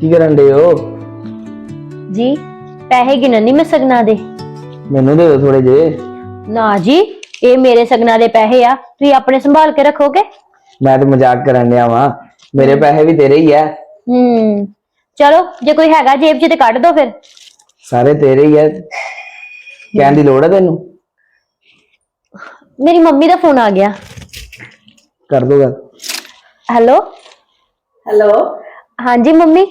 ਕੀ ਕਰਨ ਦੇ ਹੋ? ਜੀ ਪੈਸੇ ਗਿਣਨੀ ਮੈਂ ਸਗਨਾ ਦੇ। ਮੈਨੂੰ ਦੇ ਦਿਓ ਥੋੜੇ ਜੇ ਨਾ ਜੀ ਇਹ ਮੇਰੇ ਸਗਨਾ ਦੇ ਪੈਸੇ ਆ। ਤੁਸੀਂ ਆਪਣੇ ਸੰਭਾਲ ਕੇ ਰੱਖੋਗੇ? ਮੈਂ ਤਾਂ ਮਜ਼ਾਕ ਕਰਨ ਡਿਆ ਵਾਂ। ਮੇਰੇ ਪੈਸੇ ਵੀ ਤੇਰੇ ਹੀ ਆ। ਹੂੰ। ਚਲੋ ਜੇ ਕੋਈ ਹੈਗਾ ਜੇਬ 'ਚ ਤੇ ਕੱਢ ਦੋ ਫਿਰ। ਸਾਰੇ ਤੇਰੇ ਹੀ ਆ। ਕਹਿਣ ਦੀ ਲੋੜ ਹੈ ਤੈਨੂੰ? ਮੇਰੀ ਮੰਮੀ ਦਾ ਫੋਨ ਆ ਗਿਆ। ਕਰ ਦੋ ਗੱਲ। ਹੈਲੋ? ਹੈਲੋ? ਹਾਂਜੀ ਮੰਮੀ।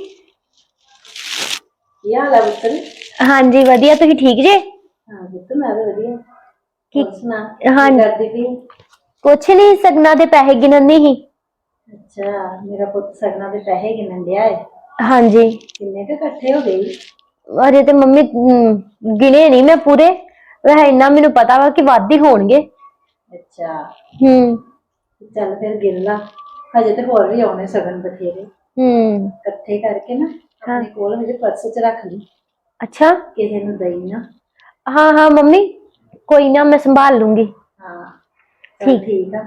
ਕੀ ਹਾਲ ਹੈ ਪੁੱਤਰ? ਹਾਂਜੀ ਵਧੀਆ। ਤੁਸੀਂ ਠੀਕ ਜੇ? ਹਾਂ ਪੁੱਤ ਮੈਂ ਤਾਂ ਵਧੀਆ। ਕੀ ਹੋਰ ਸੁਣਾ ਹਾਂ ਕਰਦੀ ਪਈ? ਕੁਛ ਨਹੀਂ ਸਗਨਾ ਦੇ ਪੈਸੇ ਗਿਣਨੀ ਹੀ ਅੱਛਾ ਮੇਰਾ ਪੁੱਤ ਸਗਨਾ ਦੇ ਪੈਸੇ ਗਿਣਨ ਡਿਆ ਹੈ ਹਾਂਜੀ। ਕਿੰਨੇ ਕੁ ਇਕੱਠੇ ਹੋ ਗਏ? ਅਰੇ ਤੇ ਮੰਮੀ ਹਮ, ਗਿਣੇ ਨਹੀਂ ਮੈਂ ਪੂਰੇ। ਵੈਸੇ ਇੰਨਾ ਮੈਨੂੰ ਪਤਾ ਵਾ ਕਿ ਵੱਧ ਹੀ ਹੋਣਗੇ। ਅੱਛਾ। ਹੂੰ ਚੱਲ ਫਿਰ ਗਿਣ ਲਾ। ਹਜੇ ਤੇ ਹੋਰ ਵੀ ਆਉਣੇ ਸਗਨ ਬਥੇਰੇ। ਹੂੰ ਇਕੱਠੇ ਕਰਕੇ ਨਾ। ਆਪਣੇ ਕੋਲ ਹਜੇ ਪਰਸ 'ਚ ਰੱਖ ਲਈ। ਅੱਛਾ। ਕਿਸੇ ਨੂੰ ਦੇਈ ਨਾ। ਹਾਂ ਹਾਂ ਮੰਮੀ ਕੋਈ ਨਾ ਮੈਂ ਸੰਭਾਲ ਲੂੰਗੀ। ਹਾਂ ਚੱਲ ਠੀਕ। ਆ।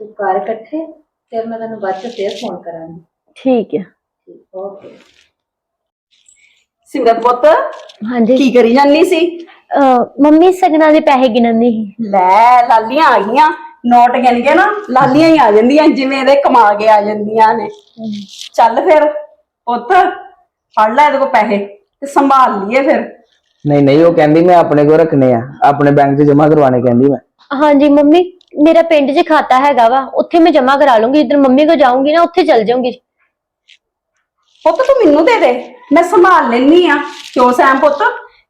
ਤੂੰ ਕਰ ਇਕੱਠੇ ਫਿਰ ਮੈਂ ਤੈਨੂੰ ਬਾਅਦ 'ਚ ਫੇਰ ਫੋਨ ਕਰਾਂਗੀ। ਠੀਕ ਹੈ ਠੀਕ ਓਕੇ ਸਿਮਰਤ ਪੁੱਤ ਹਾਂਜੀ। ਕੀ ਕਰੀ ਜਾਂਦੀ ਸੀ? ਅਹ, ਮੰਮੀ ਸਗਨਾ ਦੇ ਪੈਸੇ ਗਿਣਨੀ ਸੀ। ਲੈ ਲਾਲੀਆਂ ਆ ਗਈਆਂ। ਨੋਟ ਗਿਣ ਕੇ ਨਾ ਲਾਲੀਆਂ ਹੀ ਆ ਜਾਂਦੀਆਂ ਜਿਵੇਂ ਇਹਦੇ ਕਮਾ ਕੇ ਆ ਜਾਂਦੀਆਂ ਨੇ। ਚੱਲ ਫਿਰ ਪੁੱਤ। ਫੜ ਲੈ ਇਹਦੇ ਕੋ ਪੈਸੇ ਤੇ ਸੰਭਾਲ ਲਈਏ ਫਿਰ। ਨਹੀਂ ਨਹੀਂ ਉਹ ਕਹਿੰਦੀ ਮੈਂ ਆਪਣੇ ਕੋਲ ਰੱਖਣੇ ਆ। ਆਪਣੇ ਬੈਂਕ 'ਚ ਜਮ੍ਹਾਂ ਕਰਵਾਣੇ ਕਹਿੰਦੀ ਮੈਂ। ਹਾਂਜੀ ਮੰਮੀ ਮੇਰਾ ਪਿੰਡ 'ਚ ਖਾਤਾ ਹੈਗਾ ਵਾ। ਉੱਥੇ ਮੈਂ ਜਮਾ ਕਰਾ ਲੂੰਗੀ। ਜਿੱਦਣ ਮੰਮੀ ਕੋ ਜਾਊਂਗੀ ਨਾ ਉੱਥੇ ਚਲ ਜਾਊਂਗੀ। ਪੁੱਤ ਤੂੰ ਮੈਨੂੰ ਦੇ ਦੇ। ਮੈਂ ਸੰਭਾਲ ਲੈਣੀ ਆ। ਕਿਉਂ ਸੈਮ ਪੁੱਤ?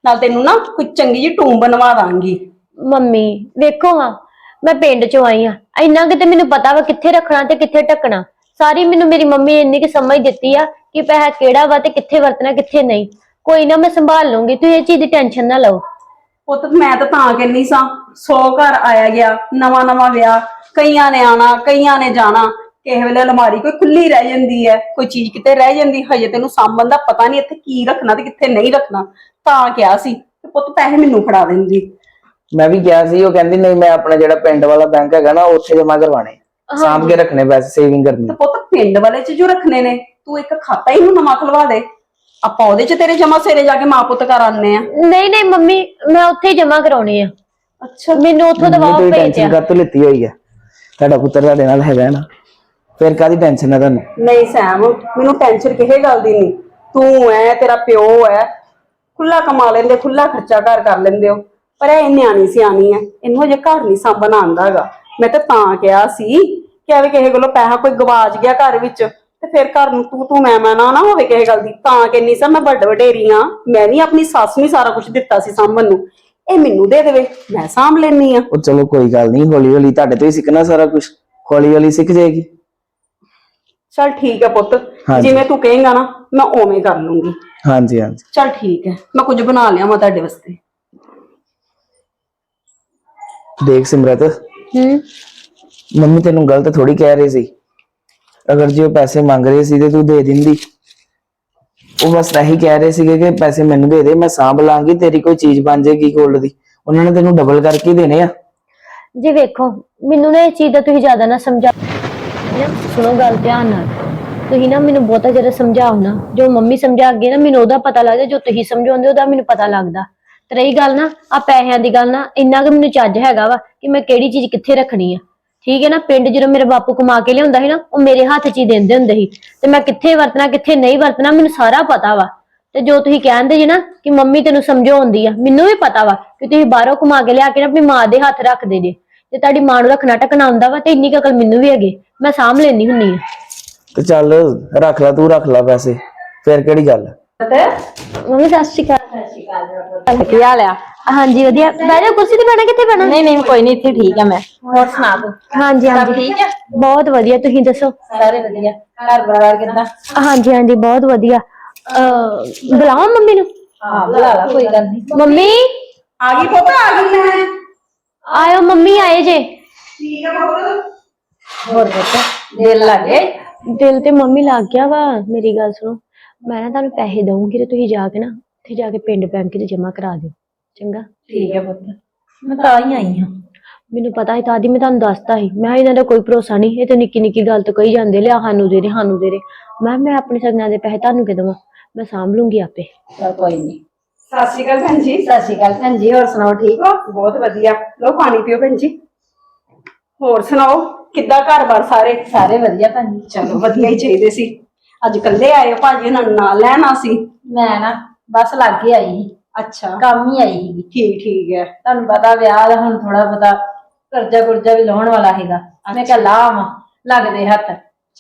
ਨਾਲ ਤੈਨੂੰ ਨਾ ਕੋਈ ਚੰਗੀ ਜੀ ਟੂਮ ਬਣਵਾ ਦਾਂਗੀ। ਮੰਮੀ ਵੇਖੋ ਹਾਂ ਮੈਂ ਪਿੰਡ 'ਚੋਂ ਆਈ ਆ ਇੰਨਾ ਕਿ ਤੇ ਮੈਨੂੰ ਪਤਾ ਵਾ ਕਿੱਥੇ ਰੱਖਣਾ ਤੇ ਕਿੱਥੇ ਟੱਕਣਾ ਸਾਰੀ ਮੈਨੂੰ ਮੇਰੀ ਮੰਮੀ ਨੇ ਇੰਨੀ ਕਿ ਸਮਝ ਦਿੱਤੀ ਆ ਕਿ ਪੈਸਾ ਕਿਹੜਾ ਵਾ ਤੇ ਕਿੱਥੇ ਵਰਤਣਾ ਕਿੱਥੇ ਨਹੀਂ। ਕੋਈ ਨਾ ਮੈਂ ਸੰਭਾਲ ਲੂੰਗੀ ਤੁਸੀਂ ਇਹ ਚੀਜ਼ ਦੀ ਟੈਨਸ਼ਨ ਨਾ ਲਓ। ਪੁੱਤ ਮੈਂ ਤਾਂ ਤਾਂ ਕਹਿੰਨੀ ਸਾਂ ਸੌ ਘਰ ਆਇਆ ਗਿਆ ਨਵਾਂ ਨਵਾਂ ਵਿਆਹ ਕਈਆਂ ਨੇ ਆਣਾ ਕਈਆਂ ਨੇ ਜਾਣਾ ਕਿਸੇ ਵੇਲੇ ਅਲਮਾਰੀ ਕੋਈ ਖੁੱਲੀ ਰਹਿ ਜਾਂਦੀ ਹੈ ਕੋਈ ਚੀਜ਼ ਕਿਤੇ ਰਹਿ ਜਾਂਦੀ ਹਜੇ ਤੈਨੂੰ ਸਾਂਭਣ ਦਾ ਪਤਾ ਨਹੀਂ ਇੱਥੇ ਕੀ ਰੱਖਣਾ ਤੇ ਕਿੱਥੇ ਨਹੀਂ ਰੱਖਣਾ ਤਾਂ ਕਿਹਾ ਸੀ ਤੇ ਪੁੱਤ ਪੈਸੇ ਮੈਨੂੰ ਫੜਾ ਦਿੰਦੀ। ਮੈਂ ਵੀ ਕਿਹਾ ਸੀ ਉਹ ਕਹਿੰਦੀ ਨਹੀਂ ਮੈਂ ਆਪਣਾ ਜਿਹੜਾ ਪਿੰਡ ਵਾਲਾ ਬੈਂਕ ਹੈਗਾ ਨਾ ਉੱਥੇ ਜਮ੍ਹਾਂ ਕਰਵਾਣੇ ਸਾਂਭ ਕੇ ਰੱਖਣੇ ਪੈਸੇ ਸੇਵਿੰਗ ਕਰਨੀ। ਤੇ ਪੁੱਤ ਪਿੰਡ ਵਾਲੇ ਚ ਜੋ ਰੱਖਣੇ ਨੇ ਤੂੰ ਇੱਕ ਖਾਤਾ ਹੀ ਨੂੰ ਨਵਾਂ ਖੁਲਵਾ ਦੇ। ਆਪਾਂ ਉਹਦੇ ਚ ਤੇਰੇ ਜਮਾ ਸੇਰੇ ਜਾ ਕੇ ਮਾਂ ਪੁੱਤ ਘਰ ਆਨੇ ਆ। ਨਹੀਂ ਨਹੀਂ ਮੰਮੀ ਮੈਂ ਉੱਥੇ ਹੀ ਜਮਾ ਕਰਾਉਣੀ ਆ। ਅੱਛਾ। ਮੈਨੂੰ ਉੱਥੋਂ ਨਹੀਂ ਦਵਾ ਤੁਸੀਂ ਭੇਜਿਆ ਟੈਨਸ਼ਨ ਕਾਤੋਂ ਲਿੱਤੀ ਹੋਈ ਹੈ ਤੁਹਾਡਾ ਪੁੱਤਰ ਤੁਹਾਡੇ ਨਾਲ ਹੈਗਾ ਨਾ। ਫਿਰ ਕਾਦੀ ਟੈਨਸ਼ਨ ਹੈ ਤੁਹਾਨੂੰ? ਨਹੀਂ ਸੈਮ ਮੈਨੂੰ ਟੈਨਸ਼ਨ ਕਿਸੇ ਗੱਲ ਦੀ ਨਹੀਂ। ਤੂੰ ਐ ਤੇਰਾ ਪਿਓ ਐ। ਖੁੱਲਾ ਕਮਾ ਲੈਂਦੇ ਖੁੱਲਾ ਖਰਚਾ ਘਰ ਕਰ ਲੈਂਦੇ ਹੋ। ਪਰ ਇਹ ਨਿਆਣੀ ਸਿਆਣੀ ਐ। ਇਹਨੂੰ ਹਜੇ ਘਰ ਨਹੀਂ ਸਾਂਭਣਾ ਆਂਦਾ ਹੈਗਾ। ਮੈਂ ਤਾਂ ਤਾਂ ਕਿਹਾ ਸੀ ਕਿ ਐਵੇਂ ਕਿਸੇ ਕੋਲੋਂ ਪੈਸਾ ਕੋਈ ਗਵਾਚ ਗਿਆ ਘਰ ਵਿੱਚ ਤੇ ਫਿਰ ਘਰ ਨੂੰ ਤੂੰ ਤੂੰ ਮੈਂ ਮੈਂ ਨਾ ਨਾ ਹੋਵੇ ਕਿਸੇ ਗੱਲ ਦੀ। ਤਾਂ ਕਹਿੰਨੀ ਸਾਂ ਮੈਂ ਵੱਡ ਵਡੇਰੀ ਆਂ ਮੈਂ ਵੀ ਆਪਣੀ ਸੱਸ ਨੂੰ ਹੀ ਸਾਰਾ ਕੁਝ ਦਿੱਤਾ ਸੀ ਸਾਂਭਣ ਨੂੰ। ਇਹ ਮੈਨੂੰ ਦੇ ਦੇਵੇ ਮੈਂ ਸਾਂਭ ਲੈਣੀ ਆ ਉਹ ਚਲੋ ਕੋਈ ਗੱਲ ਨਹੀਂ ਹੌਲੀ ਹੌਲੀ ਤੁਹਾਡੇ ਤੋਂ ਹੀ ਸਿੱਖਣਾ ਸਾਰਾ ਕੁਝ ਹੌਲੀ ਹੌਲੀ ਸਿੱਖ ਜਾਏਗੀ। ਚਲ ਠੀਕ ਹੈ ਪੁੱਤ ਹਾਂਜੀ। ਜਿਵੇਂ ਤੂੰ ਕਹੇਂਗਾ ਨਾ ਮੈਂ ਉਵੇਂ ਕਰ ਲੂੰਗੀ। ਹਾਂਜੀ ਹਾਂਜੀ। ਚਲ ਠੀਕ ਹੈ ਮੈਂ ਕੁਝ ਬਣਾ ਲਿਆ ਮੈਂ ਤੁਹਾਡੇ ਵਾਸਤੇ। ਦੇਖ ਸਿਮਰਤ ਹੂੰ। ਮੰਮੀ ਤੈਨੂੰ ਗਲਤ ਥੋੜੀ ਕਹਿ ਰਹੀ ਸੀ। ਅਗਰ ਜੇ ਉਹ ਪੈਸੇ ਮੰਗ ਰਹੇ ਸੀ ਤੇ ਤੂੰ ਦੇ ਦਿੰਦੀ। ਉਹ ਬਸ ਇਹੀ ਕਹਿ ਰਹੇ ਸੀਗੇ ਕਿ ਪੈਸੇ ਮੈਨੂੰ ਦੇ ਦੇ ਮੈਂ ਸਾਂਭ ਲਾਂਗੀ ਤੇਰੀ ਕੋਈ ਚੀਜ਼ ਬਣ ਜਾਏਗੀ ਗੋਲਡ ਦੀ। ਉਹਨਾਂ ਨੇ ਤੈਨੂੰ ਡਬਲ ਕਰਕੇ ਹੀ ਦੇਣੇ ਆ। ਜੀ ਵੇਖੋ ਮੈਨੂੰ ਨਾ ਇਹ ਚੀਜ਼ ਦਾ ਤੁਸੀਂ ਜ਼ਿਆਦਾ ਨਾ ਸਮਝਾ ਨਾ ਸੁਣੋ ਗੱਲ ਧਿਆਨ ਨਾਲ। ਤੁਸੀਂ ਨਾ ਮੈਨੂੰ ਬਹੁਤਾ ਜ਼ਿਆਦਾ ਸਮਝਾਓ ਨਾ। ਜੋ ਮੰਮੀ ਸਮਝਾ ਅੱਗੇ ਨਾ ਮੈਨੂੰ ਉਹਦਾ ਪਤਾ ਲੱਗਦਾ ਜੋ ਤੁਸੀਂ ਸਮਝਾਉਂਦੇ ਉਹਦਾ ਮੈਨੂੰ ਪਤਾ ਲੱਗਦਾ। ਰਹੀ ਗੱਲ ਨਾ ਆ ਪੈਸਿਆਂ ਦੀ ਗੱਲ ਨਾ ਇੰਨਾ ਕਿ ਮੈਨੂੰ ਚੱਜ ਹੈਗਾ ਵਾ ਕਿ ਮੈਂ ਕਿਹੜੀ ਚੀਜ਼ ਕਿੱਥੇ ਰੱਖਣੀ ਆ। ਠੀਕ ਹੈ ਨਾ ਪਿੰਡ ਜਦੋਂ ਮੇਰੇ ਬਾਪੂ ਕਮਾ ਕੇ ਲਿਆਉਂਦਾ ਸੀ ਨਾ ਉਹ ਮੇਰੇ ਹੱਥ 'ਚ ਹੀ ਦਿੰਦੇ ਹੁੰਦੇ ਸੀ। ਤੇ ਮੈਂ ਕਿੱਥੇ ਵਰਤਣਾ ਕਿੱਥੇ ਨਹੀਂ ਵਰਤਣਾ ਮੈਨੂੰ ਸਾਰਾ ਪਤਾ ਵਾ। ਤੇ ਜੋ ਤੁਸੀਂ ਕਹਿੰਦੇ ਜੀ ਨਾ ਕਿ ਮੰਮੀ ਤੈਨੂੰ ਸਮਝਾਉਂਦੀ ਆ ਮੈਨੂੰ ਵੀ ਪਤਾ ਵਾ ਕਿ ਤੁਸੀਂ ਬਾਹਰੋਂ ਕਮਾ ਕੇ ਲਿਆ ਕੇ ਨਾ ਆਪਣੀ ਮਾਂ ਦੇ ਹੱਥ ਰੱਖਦੇ ਜੇ। ਤੇ ਤੁਹਾਡੀ ਮਾਂ ਨੂੰ ਰੱਖਣਾ ਟਕਣਾ ਆਉਂਦਾ ਵਾ ਤੇ ਇੰਨੀ ਕੁ ਅਕਲ ਮੈਨੂੰ ਵੀ ਹੈਗੀ ਮੈਂ ਸਾਂਭ ਲੈਣੀ ਹੁੰਨੀ ਆ। ਤੇ ਚੱਲ ਰੱਖ ਲੈ ਤੂੰ ਰੱਖ ਲੈ ਪੈਸੇ ਫਿਰ ਕਿਹੜੀ ਗੱਲ? ਮੰਮੀ ਸਤਿ ਸ਼੍ਰੀ ਅਕਾਲ। ਕੀ ਹਾਲ ਆ। ਹਾਂਜੀ ਵਧੀਆ। ਬਹਿ ਕੁਰਸੀ ਤੇ ਬਹਿਣਾ ਕਿੱਥੇ ਬਹਿਣਾ? ਨਹੀਂ ਨਹੀਂ ਕੋਈ ਨਹੀਂ ਇੱਥੇ ਠੀਕ ਆ ਮੈਂ। ਹੋਰ ਸੁਣਾ ਤੂੰ। ਹਾਂਜੀ ਹਾਂਜੀ। ਠੀਕ ਆ? ਬਹੁਤ ਵਧੀਆ ਤੁਸੀਂ ਦੱਸੋ? ਸਾਰੇ ਵਧੀਆ। ਘਰ ਪਰਿਵਾਰ ਕਿੱਦਾਂ? ਹਾਂਜੀ ਹਾਂਜੀ ਬਹੁਤ ਵਧੀਆ। ਅਹ ਬੁਲਾਵਾਂ ਮੰਮੀ ਨੂੰ। ਹਾਂ ਬੁਲਾ ਲਾ ਕੋਈ ਗੱਲ ਨਹੀਂ। ਮੰਮੀ? ਆ ਗਈ ਪੁੱਤ ਆ ਗਈ ਮੈਂ। ਆਇਓ ਮੰਮੀ ਆਏ ਜੇ। ਠੀਕ ਹੈ ਪੁੱਤ। ਹੋਰ ਪੁੱਤ ਦਿਲ ਲੱਗੇ ਦਿਲ ਤੇ ਮੰਮੀ ਲੱਗ ਗਿਆ ਵਾ ਮੇਰੀ ਗੱਲ ਸੁਣੋ। ਮੈਂ ਨਾ ਤੁਹਾਨੂੰ ਪੈਸੇ ਦਊਂਗੀ ਤੇ ਤੁਸੀਂ ਜਾ ਕੇ ਨਾ ਉੱਥੇ ਜਾ ਕੇ ਪਿੰਡ ਬੈਂਕ 'ਚ ਜਮ੍ਹਾਂ ਕਰਾ ਦਿਓ। ਚੰਗਾ? ਠੀਕ ਹੈ ਪੁੱਤ। ਮੈਂ ਤਾਂ ਹੀ ਆਈ ਹਾਂ। ਮੈਨੂੰ ਪਤਾ ਸੀ ਤਾਂ ਦੀ ਮੈਂ ਤੁਹਾਨੂੰ ਦੱਸਤਾ ਸੀ। ਮੈਂ ਕਿਹਾ ਇਹਨਾਂ ਦਾ ਕੋਈ ਭਰੋਸਾ ਨਹੀਂ। ਇਹ ਤੇ ਨਿੱਕੀ ਨਿੱਕੀ ਗੱਲ ਤੋਂ ਕਹੀ ਜਾਂਦੇ ਲਿਆ ਸਾਨੂੰ ਦੇ ਦੇ ਸਾਨੂੰ ਦੇ ਦੇ। ਮੈਂ ਮੈਂ ਆਪਣੇ ਸਗਨਾਂ ਦੇ ਪੈਸੇ ਤੁਹਾਨੂੰ ਕਿ ਦੇਵਾਂ? ਮੈਂ ਸਾਂਭ ਲੂੰਗੀ ਆਪੇ। ਚਲ ਕੋਈ ਨਹੀਂ। ਸਤਿ ਸ਼੍ਰੀ ਅਕਾਲ ਭੈਣ ਜੀ। ਸਤਿ ਸ਼੍ਰੀ ਅਕਾਲ ਭੈਣ ਜੀ ਹੋਰ ਸੁਣਾਓ ਠੀਕ ਹੋ? ਬਹੁਤ ਵਧੀਆ। ਲਓ ਪਾਣੀ ਪੀਓ ਭੈਣ ਜੀ। ਹੋਰ ਸੁਣਾਓ ਕਿੱਦਾਂ ਘਰ-ਬਾਰ ਸਾਰੇ? ਸਾਰੇ ਵਧੀਆ ਭੈਣ ਜੀ। ਚਲੋ ਵਧੀਆ ਹੀ ਚਾਹੀਦੇ ਸੀ। ਅੱਜ ਕੱਲੇ ਆਏ ਹੋ ਭਾਜੀ ਇਹਨਾਂ ਨੂੰ ਨਾਲ ਲੈਣਾ ਸੀ ਮੈਂ ਨਾ ਬਸ ਲੱਗ ਆਈ ਸੀ। ਅੱਛਾ। ਕੰਮ ਹੀ ਆਈ ਸੀ ਠੀਕ ਠੀਕ ਹੈ। ਤੁਹਾਨੂੰ ਪਤਾ ਵਿਆਹ ਦਾ ਹੁਣ ਥੋੜਾ ਬਹੁਤਾ ਕਰਜ਼ਾ ਕੁਰਜ਼ਾ ਵੀ ਲਾਉਣ ਵਾਲਾ ਹੈਗਾ ਮੈਂ ਕਿਹਾ ਲਾਵਾਂ ਲੱਗਦੇ ਹੱਥ।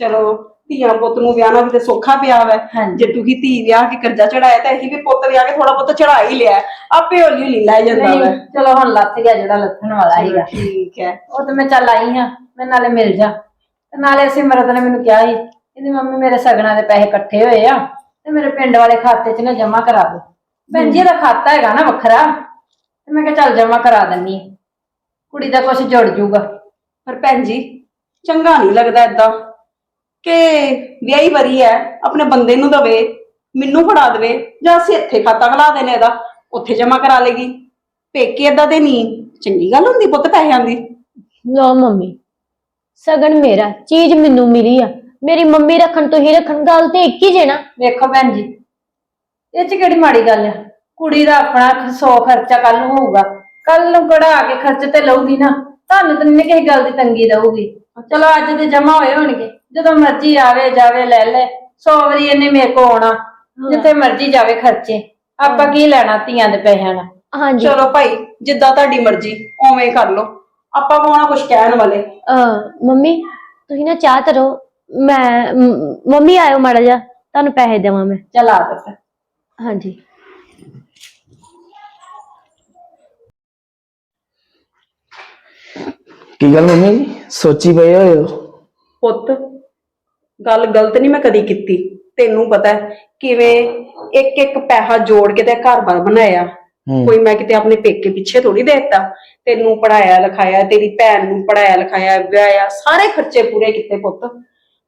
ਚਲੋ ਧੀਆਂ ਪੁੱਤ ਨੂੰ ਵਿਆਹਣਾ ਵੀ ਤੇ ਸੌਖਾ ਪਿਆ ਵੈ। ਹਾਂਜੀ। ਜੇ ਤੁਸੀਂ ਧੀ ਵਿਆਹ ਕੇ ਕਰਜ਼ਾ ਚੜਾਇਆ ਤਾਂ ਅਸੀਂ ਵੀ ਪੁੱਤ ਵਿਆਹ ਕੇ ਥੋੜਾ ਬਹੁਤ ਚੜਾ ਹੀ ਲਿਆ। ਆਪੇ ਹੌਲੀ ਹੌਲੀ ਲੈ ਜਾਂਦਾ ਨਹੀਂ ਵੈ। ਚਲੋ ਹੁਣ ਲੱਥ ਗਿਆ ਜਿਹੜਾ ਲੱਥਣ ਵਾਲਾ ਹੈਗਾ ਠੀਕ ਹੈ। ਉਹ ਤੇ ਮੈਂ ਚੱਲ ਆਈ ਹਾਂ ਮੈਂ ਨਾਲੇ ਮਿਲ ਜਾ। ਤੇ ਨਾਲੇ ਸਿਮਰਤ ਨੇ ਮੈਨੂੰ ਕਿਹਾ ਸੀ ਕਹਿੰਦੀ ਮੰਮੀ ਮੇਰੇ ਸਗਨਾਂ ਦੇ ਪੈਸੇ ਇਕੱਠੇ ਹੋਏ ਆ। ਤੇ ਮੇਰੇ ਪਿੰਡ ਵਾਲੇ ਖਾਤੇ 'ਚ ਨਾ ਜਮਾ ਕਰਾ ਦਿਓ। ਭੈਣ ਜੀ ਦਾ ਖਾਤਾ ਹੈਗਾ ਨਾ ਵੱਖਰਾ ਤੇ ਮੈਂ ਕਿਹਾ ਚੱਲ ਜਮਾ ਕਰਾ ਦਿੰਨੀ ਆਂ। ਕੁੜੀ ਦਾ ਕੁਝ ਜੁੜ ਜੂਗਾ। ਪਰ ਭੈਣ ਜੀ ਚੰਗਾ ਨਹੀਂ ਲੱਗਦਾ ਏਦਾਂ। ਕਿ ਵਿਆਹੀ ਵਰੀ ਹੈ ਆਪਣੇ ਬੰਦੇ ਨੂੰ ਦਵੇ ਮੈਨੂੰ ਫੜਾ ਦੇਵੇ ਜਾਂ ਅਸੀਂ ਇੱਥੇ ਖਾਤਾ ਖਲਾ ਦੇਣੇ ਇਹਦਾ ਉੱਥੇ ਜਮਾ ਕਰਾ ਲੇਗੀ। ਪੇਕੇ ਏਦਾਂ ਦੇ ਨਹੀਂ ਚੰਗੀ ਗੱਲ ਹੁੰਦੀ ਪੁੱਤ ਪੈਸਿਆਂ ਦੀ। ਲੋ ਮੰਮੀ ਸਗਨ ਮੇਰਾ ਚੀਜ਼ ਮੈਨੂੰ ਮਿਲੀ ਆ। ਮੇਰੀ ਮੰਮੀ ਰੱਖਣ ਤੋਂ ਹੀ ਰੱਖਣ ਗੱਲ ਤੇ ਇੱਕ ਹੀ ਜੇ ਨਾ। ਵੇਖੋ ਭੈਣ ਜੀ ਇਹ 'ਚ ਕਿਹੜੀ ਮਾੜੀ ਗੱਲ ਆ? ਕੁੜੀ ਦਾ ਆਪਣਾ ਸੌ ਖਰਚਾ ਕੱਲ ਨੂੰ ਹੋਊਗਾ। ਕੱਲ ਨੂੰ ਕਢਾ ਕੇ ਖਰਚ ਤੇ ਲਊਗੀ ਨਾ ਤੁਹਾਨੂੰ ਤਾਂ ਨਹੀਂ ਕਿਸੇ ਗੱਲ ਦੀ ਤੰਗੀ ਰਹੂਗੀ ਚਲੋ ਅੱਜ ਦੇ ਜਮਾ ਹੋਏ ਹੋਣਗੇ ਜਦੋਂ ਮਰਜ਼ੀ ਆਵੇ ਜਾਵੇ ਲੈ ਲੈ ਸੌ ਵਾਰੀ ਇਹਨੇ ਮੇਰੇ ਕੋ ਆਉਣਾ ਜਿੱਥੇ ਮਰਜ਼ੀ ਜਾਵੇ ਖਰਚੇ। ਆਪਾਂ ਕੀ ਲੈਣਾ ਧੀਆਂ ਦੇ ਪੈਸਿਆਂ ਨਾਲ? ਹਾਂਜੀ। ਚਲੋ ਭਾਈ ਜਿੱਦਾਂ ਤੁਹਾਡੀ ਮਰਜ਼ੀ ਉਵੇਂ ਕਰ ਲਓ। ਆਪਾਂ ਕੋਣਾ ਕੁਝ ਕਹਿਣ ਵਾਲੇ। ਅਹ ਮੰਮੀ ਤੁਸੀਂ ਨਾ ਚਾਹ ਤਰੋ ਮੈਂ ਮ- ਮੰਮੀ ਆਇਓ ਮਾੜਾ ਜਾ ਤੁਹਾਨੂੰ ਪੈਸੇ ਦੇਵਾਂ ਮੈਂ। ਚੱਲ ਆ ਫਿਰ। ਹਾਂਜੀ। ਕੀ ਗੱਲ ਮੰਮੀ? ਸੋਚੀ ਪਏ ਹੋਏ ਹੋ? ਪੁੱਤ ਗੱਲ ਗਲਤ ਨਹੀਂ ਮੈਂ ਕਦੀ ਕੀਤੀ। ਤੈਨੂੰ ਪਤਾ ਹੈ ਕਿਵੇਂ ਇੱਕ ਇੱਕ ਪੈਸਾ ਜੋੜ ਕੇ ਤੇ ਘਰ-ਬਾਰ ਬਣਾਇਆ। ਹੂੰ। ਕੋਈ ਮੈਂ ਕਿਤੇ ਆਪਣੇ ਪੇਕੇ ਪਿੱਛੇ ਥੋੜੀ ਦੇਤਾ। ਤੈਨੂੰ ਪੜਾਇਆ ਲਿਖਾਇਆ ਤੇਰੀ ਭੈਣ ਨੂੰ ਪੜਾਇਆ ਲਿਖਾਇਆ ਵਿਆਹਿਆ ਸਾਰੇ ਖਰਚੇ ਪੂਰੇ ਕੀਤੇ ਪੁੱਤ।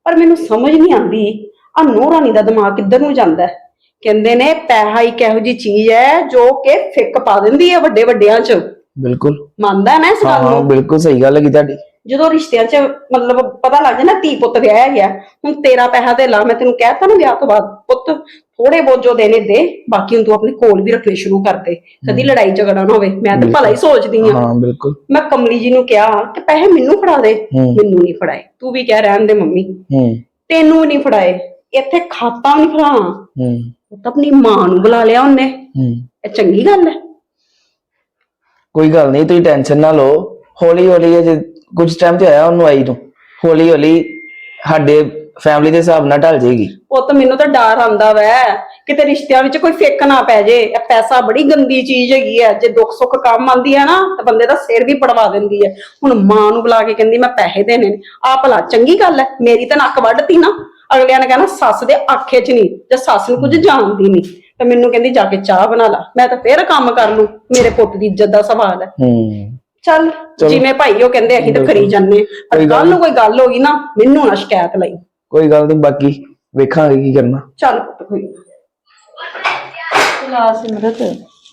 ਪਰ ਮੈਨੂੰ ਸਮਝ ਨਹੀਂ ਆਉਂਦੀ। ਆ ਨੂਰਾਨੀ ਦਾ ਦਿਮਾਗ ਕਿੱਧਰ ਨੂੰ ਜਾਂਦਾ ਹੈ? ਕਹਿੰਦੇ ਨੇ ਪੈਸਾ ਇੱਕ ਇਹੋ ਜੀ ਚੀਜ਼ ਹੈ ਜੋ ਕਿ ਫਿੱਕ ਪਾ ਦਿੰਦੀ ਹੈ ਵੱਡੇ ਵੱਡਿਆਂ 'ਚ। ਬਿਲਕੁਲ। ਮੰਨਦਾ ਨਾ ਇਸ ਹਾਂ ਗੱਲ ਹਾਂ ਨੂੰ? ਬਿਲਕੁਲ ਸਹੀ ਗੱਲ ਹੈਗੀ ਤੁਹਾਡੀ। ਜਦੋਂ ਰਿਸ਼ਤਿਆਂ 'ਚ ਮਤਲਬ ਪਤਾ ਲੱਗ ਜਾਂਦਾ ਧੀ ਪੁੱਤ ਵਿਆਹਿਆ ਗਿਆ ਹੁਣ ਤੇਰਾ ਪੈਸਾ ਤੇ ਲਾ ਮੈਂ ਤੈਨੂੰ ਕਹਿਤਾ ਨਾ ਵਿਆਹ ਤੋਂ ਬਾਅਦ ਪੁੱਤ ਥੋੜੇ ਬਹੁਤ ਜੋ ਦੇਣੇ ਦੇ ਬਾਕੀ ਹੁਣ ਤੂੰ ਆਪਣੇ ਕੋਲ ਵੀ ਰੱਖਣੇ ਸ਼ੁਰੂ ਕਰ ਦੇ। ਕਦੀ ਲੜਾਈ ਝਗੜਾ ਨਾ ਹੋਵੇ ਮੈਂ ਤਾਂ ਭਲਾ ਹੀ ਸੋਚਦੀ ਆ ਹਾਂ ਬਿਲਕੁਲ। ਮੈਂ ਕਮਲੀ ਜੀ ਨੂੰ ਕਿਹਾ ਕਿ ਪੈਸੇ ਮੈਨੂੰ ਫੜਾ ਦੇ। ਮੈਨੂੰ ਨਹੀਂ ਫੜਾਏ। ਤੂੰ ਵੀ ਕਹਿ ਰਹਿਣ ਦੇ ਮੰਮੀ। ਹੂੰ। ਤੈਨੂੰ ਨਹੀਂ ਫੜਾਏ। ਇੱਥੇ ਖਾਤਾ ਨਹੀਂ ਫੜਾਉਣਾ। ਹੂੰ। ਉਹ ਤਾਂ ਆਪਣੀ ਮਾਂ ਨੂੰ ਬੁਲਾ ਲਿਆ ਉਹਨੇ। ਹੂੰ। ਇਹ ਚੰਗੀ ਗੱਲ ਹੈ। ਕੋਈ ਗੱਲ ਨਹੀਂ ਤੁਸੀਂ ਟੈਨਸ਼ਨ ਨਾ ਲਓ। ਹੌਲੀ ਹੌਲੀ ਜੇ ਕੁਝ ਟਾਈਮ ਤੇ ਆਇਆ ਉਹਨੂੰ ਆਈ ਨੂੰ। ਹੌਲੀ ਹੌਲੀ ਸਾਡੇ ਫੈਮਿਲੀ ਦੇ ਹਿਸਾਬ ਨਾਲ ਢਲ ਜਾਏਗੀ ਪੁੱਤ ਮੈਨੂੰ ਤਾਂ ਡਰ ਆਂਦਾ ਵੈ ਕਿਤੇ ਰਿਸ਼ਤਿਆਂ ਵਿੱਚ ਕੋਈ ਫੇਕ ਨਾ ਪੈ ਜੇ। ਇਹ ਪੈਸਾ ਬੜੀ ਗੰਦੀ ਚੀਜ਼ ਹੈਗੀ ਹੈ ਜੇ ਦੁੱਖ ਸੁੱਖ ਕੰਮ ਆਂਦੀ ਹੈ ਨਾ ਤਾਂ ਬੰਦੇ ਦਾ ਸਿਰ ਵੀ ਪੜਵਾ ਦਿੰਦੀ ਹੈ ਹੁਣ ਮਾਂ ਨੂੰ ਬੁਲਾ ਕੇ ਕਹਿੰਦੀ ਮੈਂ ਪੈਸੇ ਦੇਣੇ ਨੇ। ਆ ਭਲਾ ਚੰਗੀ ਗੱਲ ਹੈ ਮੇਰੀ ਤਾਂ ਨੱਕ ਵੱਢਤੀ ਨਾ। ਅਗਲਿਆਂ ਨੇ ਕਹਿਣਾ ਸੱਸ ਦੇ ਆਖੇ 'ਚ ਨਹੀਂ ਜੇ ਸੱਸ ਨੂੰ ਕੁਝ ਜਾਣਦੀ ਨਹੀਂ। ਤਾਂ ਮੈਨੂੰ ਕਹਿੰਦੀ ਜਾ ਕੇ ਚਾਹ ਬਣਾ ਲਾ ਮੈਂ ਤਾਂ ਫੇਰ ਕੰਮ ਕਰ ਲੂ ਮੇਰੇ ਪੁੱਤ ਦੀ ਇੱਜ਼ਤ ਦਾ ਸਵਾਲ ਹੈ ਹੂੰ। ਚੱਲ। ਜਿਵੇਂ ਭਾਈ ਉਹ ਕਹਿੰਦੇ ਅਸੀਂ ਤਾਂ ਕਰੀ ਜਾਂਦੇ। ਪਰ ਕੱਲ ਨੂੰ। ਕੋਈ ਗੱਲ ਹੋ ਗਈ ਨਾ ਮੈਨੂੰ ਨਾ ਸ਼ਿਕਾਇਤ ਲਈ। ਕੋਈ ਗੱਲ ਨਹੀਂ ਬਾਕੀ ਵੇਖਾਂਗੇ ਕੀ ਕਰਨਾ। ਚੱਲ ਪੁੱਤ ਕੋਈ। ਚਲਾ ਸਿਮਰਤ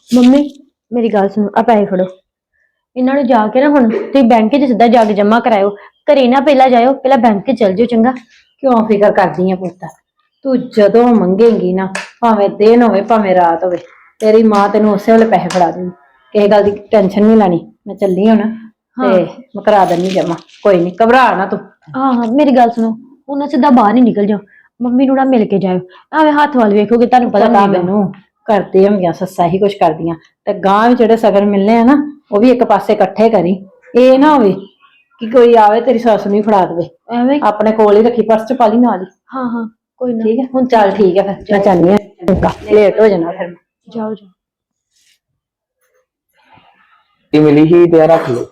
ਮੰਮੀ ਮੇਰੀ ਗੱਲ ਸੁਣੋ ਆ ਪੈਸੇ ਫੜੋ। ਇਹਨਾਂ ਨੂੰ ਜਾ ਕੇ ਨਾ ਹੁਣ ਤੁਸੀਂ ਬੈਂਕ 'ਚ ਸਿੱਧਾ ਜਾ ਕੇ ਜਮ੍ਹਾਂ ਕਰਾਇਓ। ਘਰੇ ਨਾ ਪਹਿਲਾਂ ਜਾਇਓ ਪਹਿਲਾਂ ਬੈਂਕ 'ਚ ਚਲ ਜਿਓ ਚੰਗਾ? ਕਿਉਂ ਫਿਕਰ ਕਰਦੀ ਆ ਪੁੱਤ? ਤੂੰ ਜਦੋਂ ਮੰਗੇਂਗੀ ਨਾ ਭਾਵੇਂ ਦਿਨ ਹੋਵੇ ਭਾਵੇਂ ਰਾਤ ਹੋਵੇ ਤੇਰੀ ਮਾਂ ਤੈਨੂੰ ਉਸੇ ਵੇਲੇ ਪੈਸੇ ਫੜਾ ਦੇਣੀ। ਕਿਸੇ ਗੱਲ ਦੀ ਟੈਨਸ਼ਨ ਨਹੀਂ ਲੈਣੀ। ਮੈਂ ਚੱਲੀ ਹੁਣ ਤੇ ਮੈਂ ਕਰਾ ਦਿੰਨੀ ਜਮਾ ਕੋਈ ਨਹੀਂ ਘਬਰਾ ਨਾ ਤੂੰ। ਹਾਂ ਹਾਂ ਮੇਰੀ ਗੱਲ ਸੁਣੋ। ਉਹਨਾਂ ਸਿੱਧਾ ਬਾਹਰ ਹੀ ਨਿਕਲ ਜਾਓ। ਮੰਮੀ ਨੂੰ ਨਾ ਮਿਲ ਕੇ ਜਾਇਓ। ਐਵੇਂ ਹੱਥ ਵੱਲ ਵੇਖੋਗੇ ਤੁਹਾਨੂੰ ਪਤਾ ਪਤਾ ਨਹੀਂ ਮੈਨੂੰ ਕਰਦੇ ਹੁੰਦੀਆਂ ਸੱਸਾਂ ਹੀ ਕੁਛ ਕਰਦੀਆਂ। ਤੇ ਗਾਂ ਵੀ ਜਿਹੜੇ ਸਗਨ ਮਿਲਨੇ ਆ ਨਾ ਉਹ ਵੀ ਇੱਕ ਪਾਸੇ ਇਕੱਠੇ ਕਰੀ। ਇਹ ਨਾ ਹੋਵੇ ਕਿ ਕੋਈ ਆਵੇ ਤੇਰੀ ਸੱਸ ਨੂੰ ਹੀ ਫੜਾ ਦੇਵੇ। ਐਵੇਂ? ਆਪਣੇ ਕੋਲ ਹੀ ਰੱਖੀ ਪਰਸ ਚ ਪਾ ਲਈ ਨਾਲ ਹੀ। ਹਾਂ ਹਾਂ ਕੋਈ ਨਾ। ਠੀਕ ਹੈ ਹੁਣ ਚੱਲ ਠੀਕ ਹੈ ਫਿਰ। ਮੈਂ ਚੱਲਨੀ ਆ। ਲੇਟ ਹੋ ਜਾਣਾ ਫਿਰ। ਮੈਂ। ਜਾਓ ਜਾਓ। ਇਹ ਮਿਲੀ ਹੀ ਤੇ ਰੱਖ ਲਓ।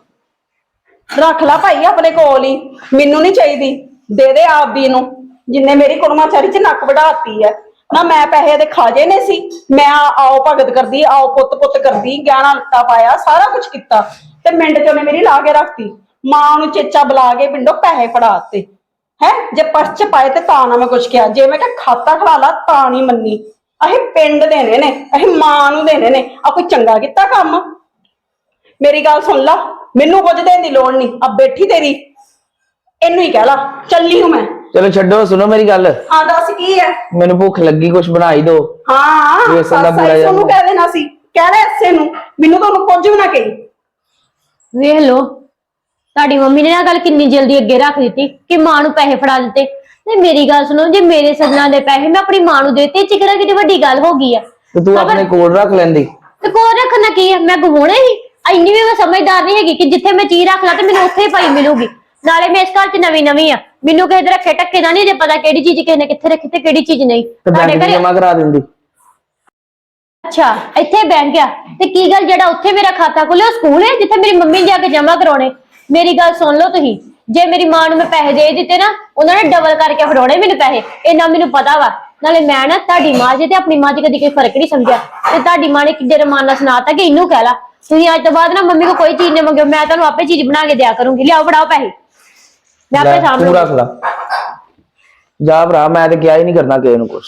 ਰੱਖ ਲੈ ਭਾਈ ਆਪਣੇ ਕੋਲ ਹੀ। ਮੈਨੂੰ ਨਹੀਂ ਚਾਹੀਦੀ। ਦੇ ਦੇ ਆਪ ਦੀ ਨੂੰ। ਜਿੰਨੇ ਮੇਰੀ ਕੁੜਮਾਚਾਰੀ ਚ ਨੱਕ ਵਢਾਤੀ ਹੈ ਨਾ ਮੈਂ ਪੈਸੇ ਦੇ ਖਾਜੇ ਨੇ ਸੀ। ਮੈਂ ਆਓ ਭਗਤ ਕਰਦੀ, ਆਓ ਪੁੱਤ ਪੁੱਤ ਕਰਦੀ, ਗਹਿਣਾ ਲੱਤਾ ਪਾਇਆ, ਸਾਰਾ ਕੁਝ ਕੀਤਾ। ਤੇ ਮਿੰਟ ਚ ਉਹਨੇ ਮੇਰੀ ਲਾ ਕੇ ਰੱਖਤੀ। ਮਾਂ ਨੂੰ ਚੇਚਾ ਬੁਲਾ ਕੇ ਪਿੰਡੋਂ ਪੈਸੇ ਫੜਾਤੇ ਹੈ? ਜੇ ਪਰਸ ਚ ਪਾਏ ਤੇ ਤਾਂ ਨਾ ਮੈਂ ਕੁਝ ਕਿਹਾ। ਜੇ ਮੈਂ ਕਿਹਾ ਖਾਤਾ ਖੜਾ ਲਾ, ਤਾਂ ਨਹੀਂ ਮੰਨੀ। ਅਸੀਂ ਪਿੰਡ ਦੇਣੇ ਨੇ ਅਸੀਂ ਮਾਂ ਨੂੰ ਦੇਣੇ ਨੇ ਆ ਕੋਈ ਚੰਗਾ ਕੀਤਾ ਕੰਮ? ਮੇਰੀ ਗੱਲ ਸੁਣ ਲਾ। ਮੈਨੂੰ ਕੁਝ ਦੇਣ ਦੀ ਲੋੜ ਨਹੀਂ। ਆ ਬੈਠੀ ਤੇਰੀ। ਇਹਨੂੰ ਹੀ ਕਹਿ ਲਾ ਚੱਲੀ ਹੂੰ ਮੈਂ। ਚਲੋ ਛੱਡੋ ਸੁਣੋ ਮੇਰੀ ਗੱਲ। ਹਾਂ ਦੱਸ ਕੀ ਹੈ? ਮੈਨੂੰ ਭੁੱਖ ਲੱਗੀ ਕੁਝ ਬਣਾ ਹੀ ਦਿਓ ਹਾਂ ਵੇਸਣ ਦਾ ਬੁਰਾ ਤੁਹਾਨੂੰ ਕਹਿ ਦੇਣਾ ਸੀ। ਕਹਿ ਲੈ ਐਸੇ ਨੂੰ ਮੈਨੂੰ ਤੁਹਾਨੂੰ ਕੁਝ ਵੀ ਨਾ ਕਹੀ। ਵੇਖ ਲੋ ਤੁਹਾਡੀ ਮੰਮੀ ਨੇ ਨਾ ਗੱਲ ਕਿੰਨੀ ਜਲਦੀ ਅੱਗੇ ਰੱਖ ਦਿੱਤੀ ਕਿ ਮਾਂ ਨੂੰ ਪੈਸੇ ਫੜਾ ਦਿੱਤੇ। ਤੇ ਮੇਰੀ ਗੱਲ ਸੁਣੋ ਜੇ ਮੇਰੇ ਸੱਜਣਾ ਦੇ ਪੈਸੇ ਮੈਂ ਆਪਣੀ ਮਾਂ ਨੂੰ ਦੇਤੇ ਚਿਕਰਾ ਕਿਤੇ ਵੱਡੀ ਗੱਲ ਹੋ ਗਈ ਆ? ਤੇ ਤੂੰ ਆਪਣੇ ਕੋਲ ਰੱਖ ਲੈਂਦੀ। ਤੇ ਕੋਲ ਰੱਖਣਾ ਕੀ ਹੈ ਮੈਂ ਗਵਾਉਣੇ ਹੀ ਇੰਨੀ ਵੀ ਮੈਂ ਸਮਝਦਾਰ ਨਹੀਂ ਹੈਗੀ ਕਿ ਜਿੱਥੇ ਮੈਂ ਚੀਜ਼ ਰੱਖ ਲਾਂ ਤੇ ਮੈਨੂੰ ਉੱਥੇ ਹੀ ਪਈ ਮਿਲੂਗੀ। ਨਾਲੇ ਮੈਂ ਇਸ ਘਰ 'ਚ ਨਵੀਂ ਨਵੀਂ ਆ। ਮੈਨੂੰ ਕਿਸੇ ਦੇ ਰੱਖੇ ਟੱਕੇ ਦਾ ਨਹੀਂ ਜੇ ਪਤਾ ਕਿਹੜੀ ਚੀਜ਼ ਕਿਸੇ ਨੇ ਕਿੱਥੇ ਰੱਖੀ ਤੇ ਕਿਹੜੀ ਚੀਜ਼ ਨਹੀਂ। ਤੇ ਤੁਹਾਡੇ ਬੈਂਕ ਘਰੇ ਜਮਾ ਕਰਾ ਦਿੰਦੀ। ਅੱਛਾ ਇੱਥੇ ਬੈਂਕ ਆ। ਤੇ ਕੀ ਗੱਲ ਜਿਹੜਾ ਉੱਥੇ ਮੇਰਾ ਖਾਤਾ ਖੁੱਲਿਆ ਉਹ ਸਕੂਲ ਹੈ ਜਿੱਥੇ ਮੇਰੀ ਮੰਮੀ ਨੇ ਜਾ ਕੇ ਜਮਾ ਕਰਾਉਣੇ? ਮੇਰੀ ਗੱਲ ਸੁਣ ਲਓ ਤੁਸੀਂ। ਜੇ ਮੇਰੀ ਮਾਂ ਨੂੰ ਮੈਂ ਪੈਸੇ ਦੇ ਦਿੱਤੇ ਨਾ ਉਹਨਾਂ ਨੇ ਡਬਲ ਕਰਕੇ ਫੜਾਉਣੇ ਮੈਨੂੰ ਪੈਸੇ। ਇੰਨਾ ਮੈਨੂੰ ਪਤਾ ਵਾ। ਨਾਲੇ ਮੈਂ ਨਾ ਤੁਹਾਡੀ ਮਾਂ ਜੇ ਤੇ ਆਪਣੀ ਮਾਂ 'ਚ ਕਦੀ ਕੋਈ ਫ਼ਰਕ ਨਹੀਂ ਸਮਝਿਆ। ਤੇ ਤੁਹਾਡੀ ਮਾਂ ਨੇ ਕਿੱਡੇ ਰਮਾਨ ਨਾਲ ਸੁਣਾਤਾ ਕਿ ਇਹਨੂੰ ਕਹਿ ਲਾ। ਤੁਸੀਂ ਅੱਜ ਤੋਂ ਬਾਅਦ ਨਾ ਮੰਮੀ ਕੋ ਕੋਈ ਚੀਜ਼ ਨਹੀਂ ਮੰਗਿਓ ਮੈਂ ਤੁਹਾਨੂੰ ਆਪੇ ਚੀਜ਼ ਬਣਾ ਕੇ ਦਿਆ ਕਰੂੰਗੀ। ਲਿਆਓ ਫੜਾਓ ਪੈਸੇ। ਮੈਂ ਆਪੇ ਲੈ, ਸਾਂਭ ਤੂੰ ਰੱਖ ਲਾ। ਜਾ ਭਰਾ ਮੈਂ ਤੇ ਕਿਹਾ ਹੀ ਨਹੀਂ ਕਰਨਾ ਕਿਸੇ ਨੂੰ ਕੁਝ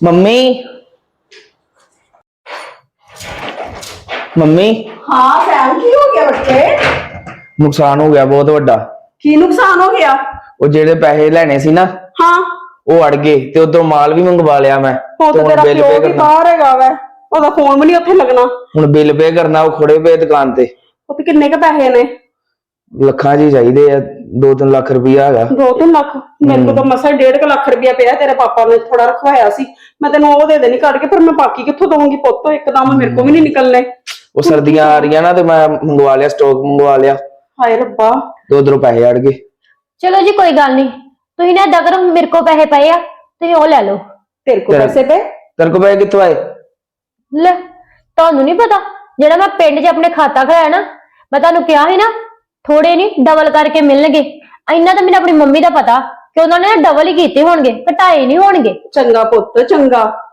ਮੰਮੀ। ਮੰਮੀ। ਹਾਂ ਭੈਣ ਕੀ ਹੋ ਗਿਆ ਬੱਚੇ? ਨੁਕਸਾਨ ਹੋ ਗਿਆ ਬਹੁਤ ਵੱਡਾ। ਕੀ ਨੁਕਸਾਨ ਹੋ ਗਿਆ? ਉਹ ਜਿਹੜੇ ਪੈਸੇ ਲੈਣੇ ਸੀ ਨਾ ਹਾਂ। ਉਹ ਅੜ ਗਏ ਤੇ ਉਧਰੋਂ ਮਾਲ ਵੀ ਮੰਗਵਾ ਲਿਆ ਮੈਂ। ਉਹ ਤੇ ਤੇਰਾ ਬਿੱਲ ਪਿਓ ਪੇ ਵੀ ਕਰਨਾ। ਬਾਹਰ ਹੈਗਾ ਵੈ। ਉਹਦਾ ਫੋਨ ਵੀ ਨਹੀਂ ਉੱਥੇ ਲੱਗਣਾ। ਹੁਣ ਬਿੱਲ ਪੇ ਕਰਨਾ ਉਹ ਖੜੇ ਪਏ ਦੁਕਾਨ ਤੇ। ਉਹ ਤੇ ਕਿੰਨੇ ਕ ਪੈਸੇ ਨੇ? ਲੱਖਾਂ ਜੀ ਚਾਹੀਦੇ ਆ 2-3 ਲੱਖ ਰੁਪਈਆ ਹੈਗਾ। 2-3 ਲੱਖ? ਮੇਰੇ ਕੋਲ ਤਾਂ ਮਸਾ 1.5 ਲੱਖ ਰੁਪਇਆ ਪਿਆ ਤੇਰੇ ਪਾਪਾ ਨੇ ਥੋੜਾ ਰਖਵਾਇਆ ਸੀ। ਮੈਂ ਤੈਨੂੰ ਉਹ ਦੇ ਦੇਣੀ ਕੱਢ ਕੇ ਪਰ ਮੈਂ ਬਾਕੀ ਕਿੱਥੋਂ ਦਵਾਂਗੀ ਪੁੱਤ? ਇੱਕਦਮ ਮੇਰੇ ਕੋਲ ਵੀ ਨਹੀਂ ਨਿਕਲਨੇ ਉਹ ਸਰਦੀਆਂ ਆ ਰਹੀਆਂ ਨਾ ਤੇ ਮੈਂ ਮੰਗਵਾ ਲਿਆ ਸਟਾਕ ਮੰਗਵਾ ਲਿਆ। ਹਾਏ ਰੱਬਾ। ਤੇ ਉਧਰੋਂ ਪੈਸੇ ਅੜ ਗਏ। ਚਲੋ ਜੀ ਕੋਈ ਗੱਲ ਨਹੀਂ। ਤੁਸੀਂ ਨਾ ਏਦਾਂ ਕਰੋ ਮੇਰੇ ਕੋ ਪੈਸੇ ਪਏ ਆ ਤੁਸੀਂ ਉਹ ਲੈ ਲਓ। ਤੇਰੇ ਕੋਲ ਤੇਰਾ- ਪੈਸੇ ਪਏ? ਤੇਰੇ ਕੋਲ ਪੈਸੇ ਕਿੱਥੋਂ ਆਏ? ਲੈ ਤੁਹਾਨੂੰ ਨਹੀਂ ਪਤਾ ਜਿਹੜਾ ਮੈਂ ਪਿੰਡ 'ਚ ਆਪਣੇ ਖਾਤਾ ਖੜਾਇਆ ਨਾ ਮੈਂ ਤੁਹਾਨੂੰ ਕਿਹਾ ਸੀ ਨਾ ਥੋੜੇ ਨਹੀਂ ਡਬਲ ਕਰਕੇ ਮਿਲਣਗੇ। ਇੰਨਾ ਤਾਂ ਮੈਨੂੰ ਆਪਣੀ ਮੰਮੀ ਦਾ ਪਤਾ ਕਿ ਉਹਨਾਂ ਨੇ ਡਬਲ ਹੀ ਕੀਤੇ ਹੋਣਗੇ ਘਟਾਏ ਨਹੀਂ ਹੋਣਗੇ। ਚੰਗਾ ਪੁੱਤ ਚੰਗਾ।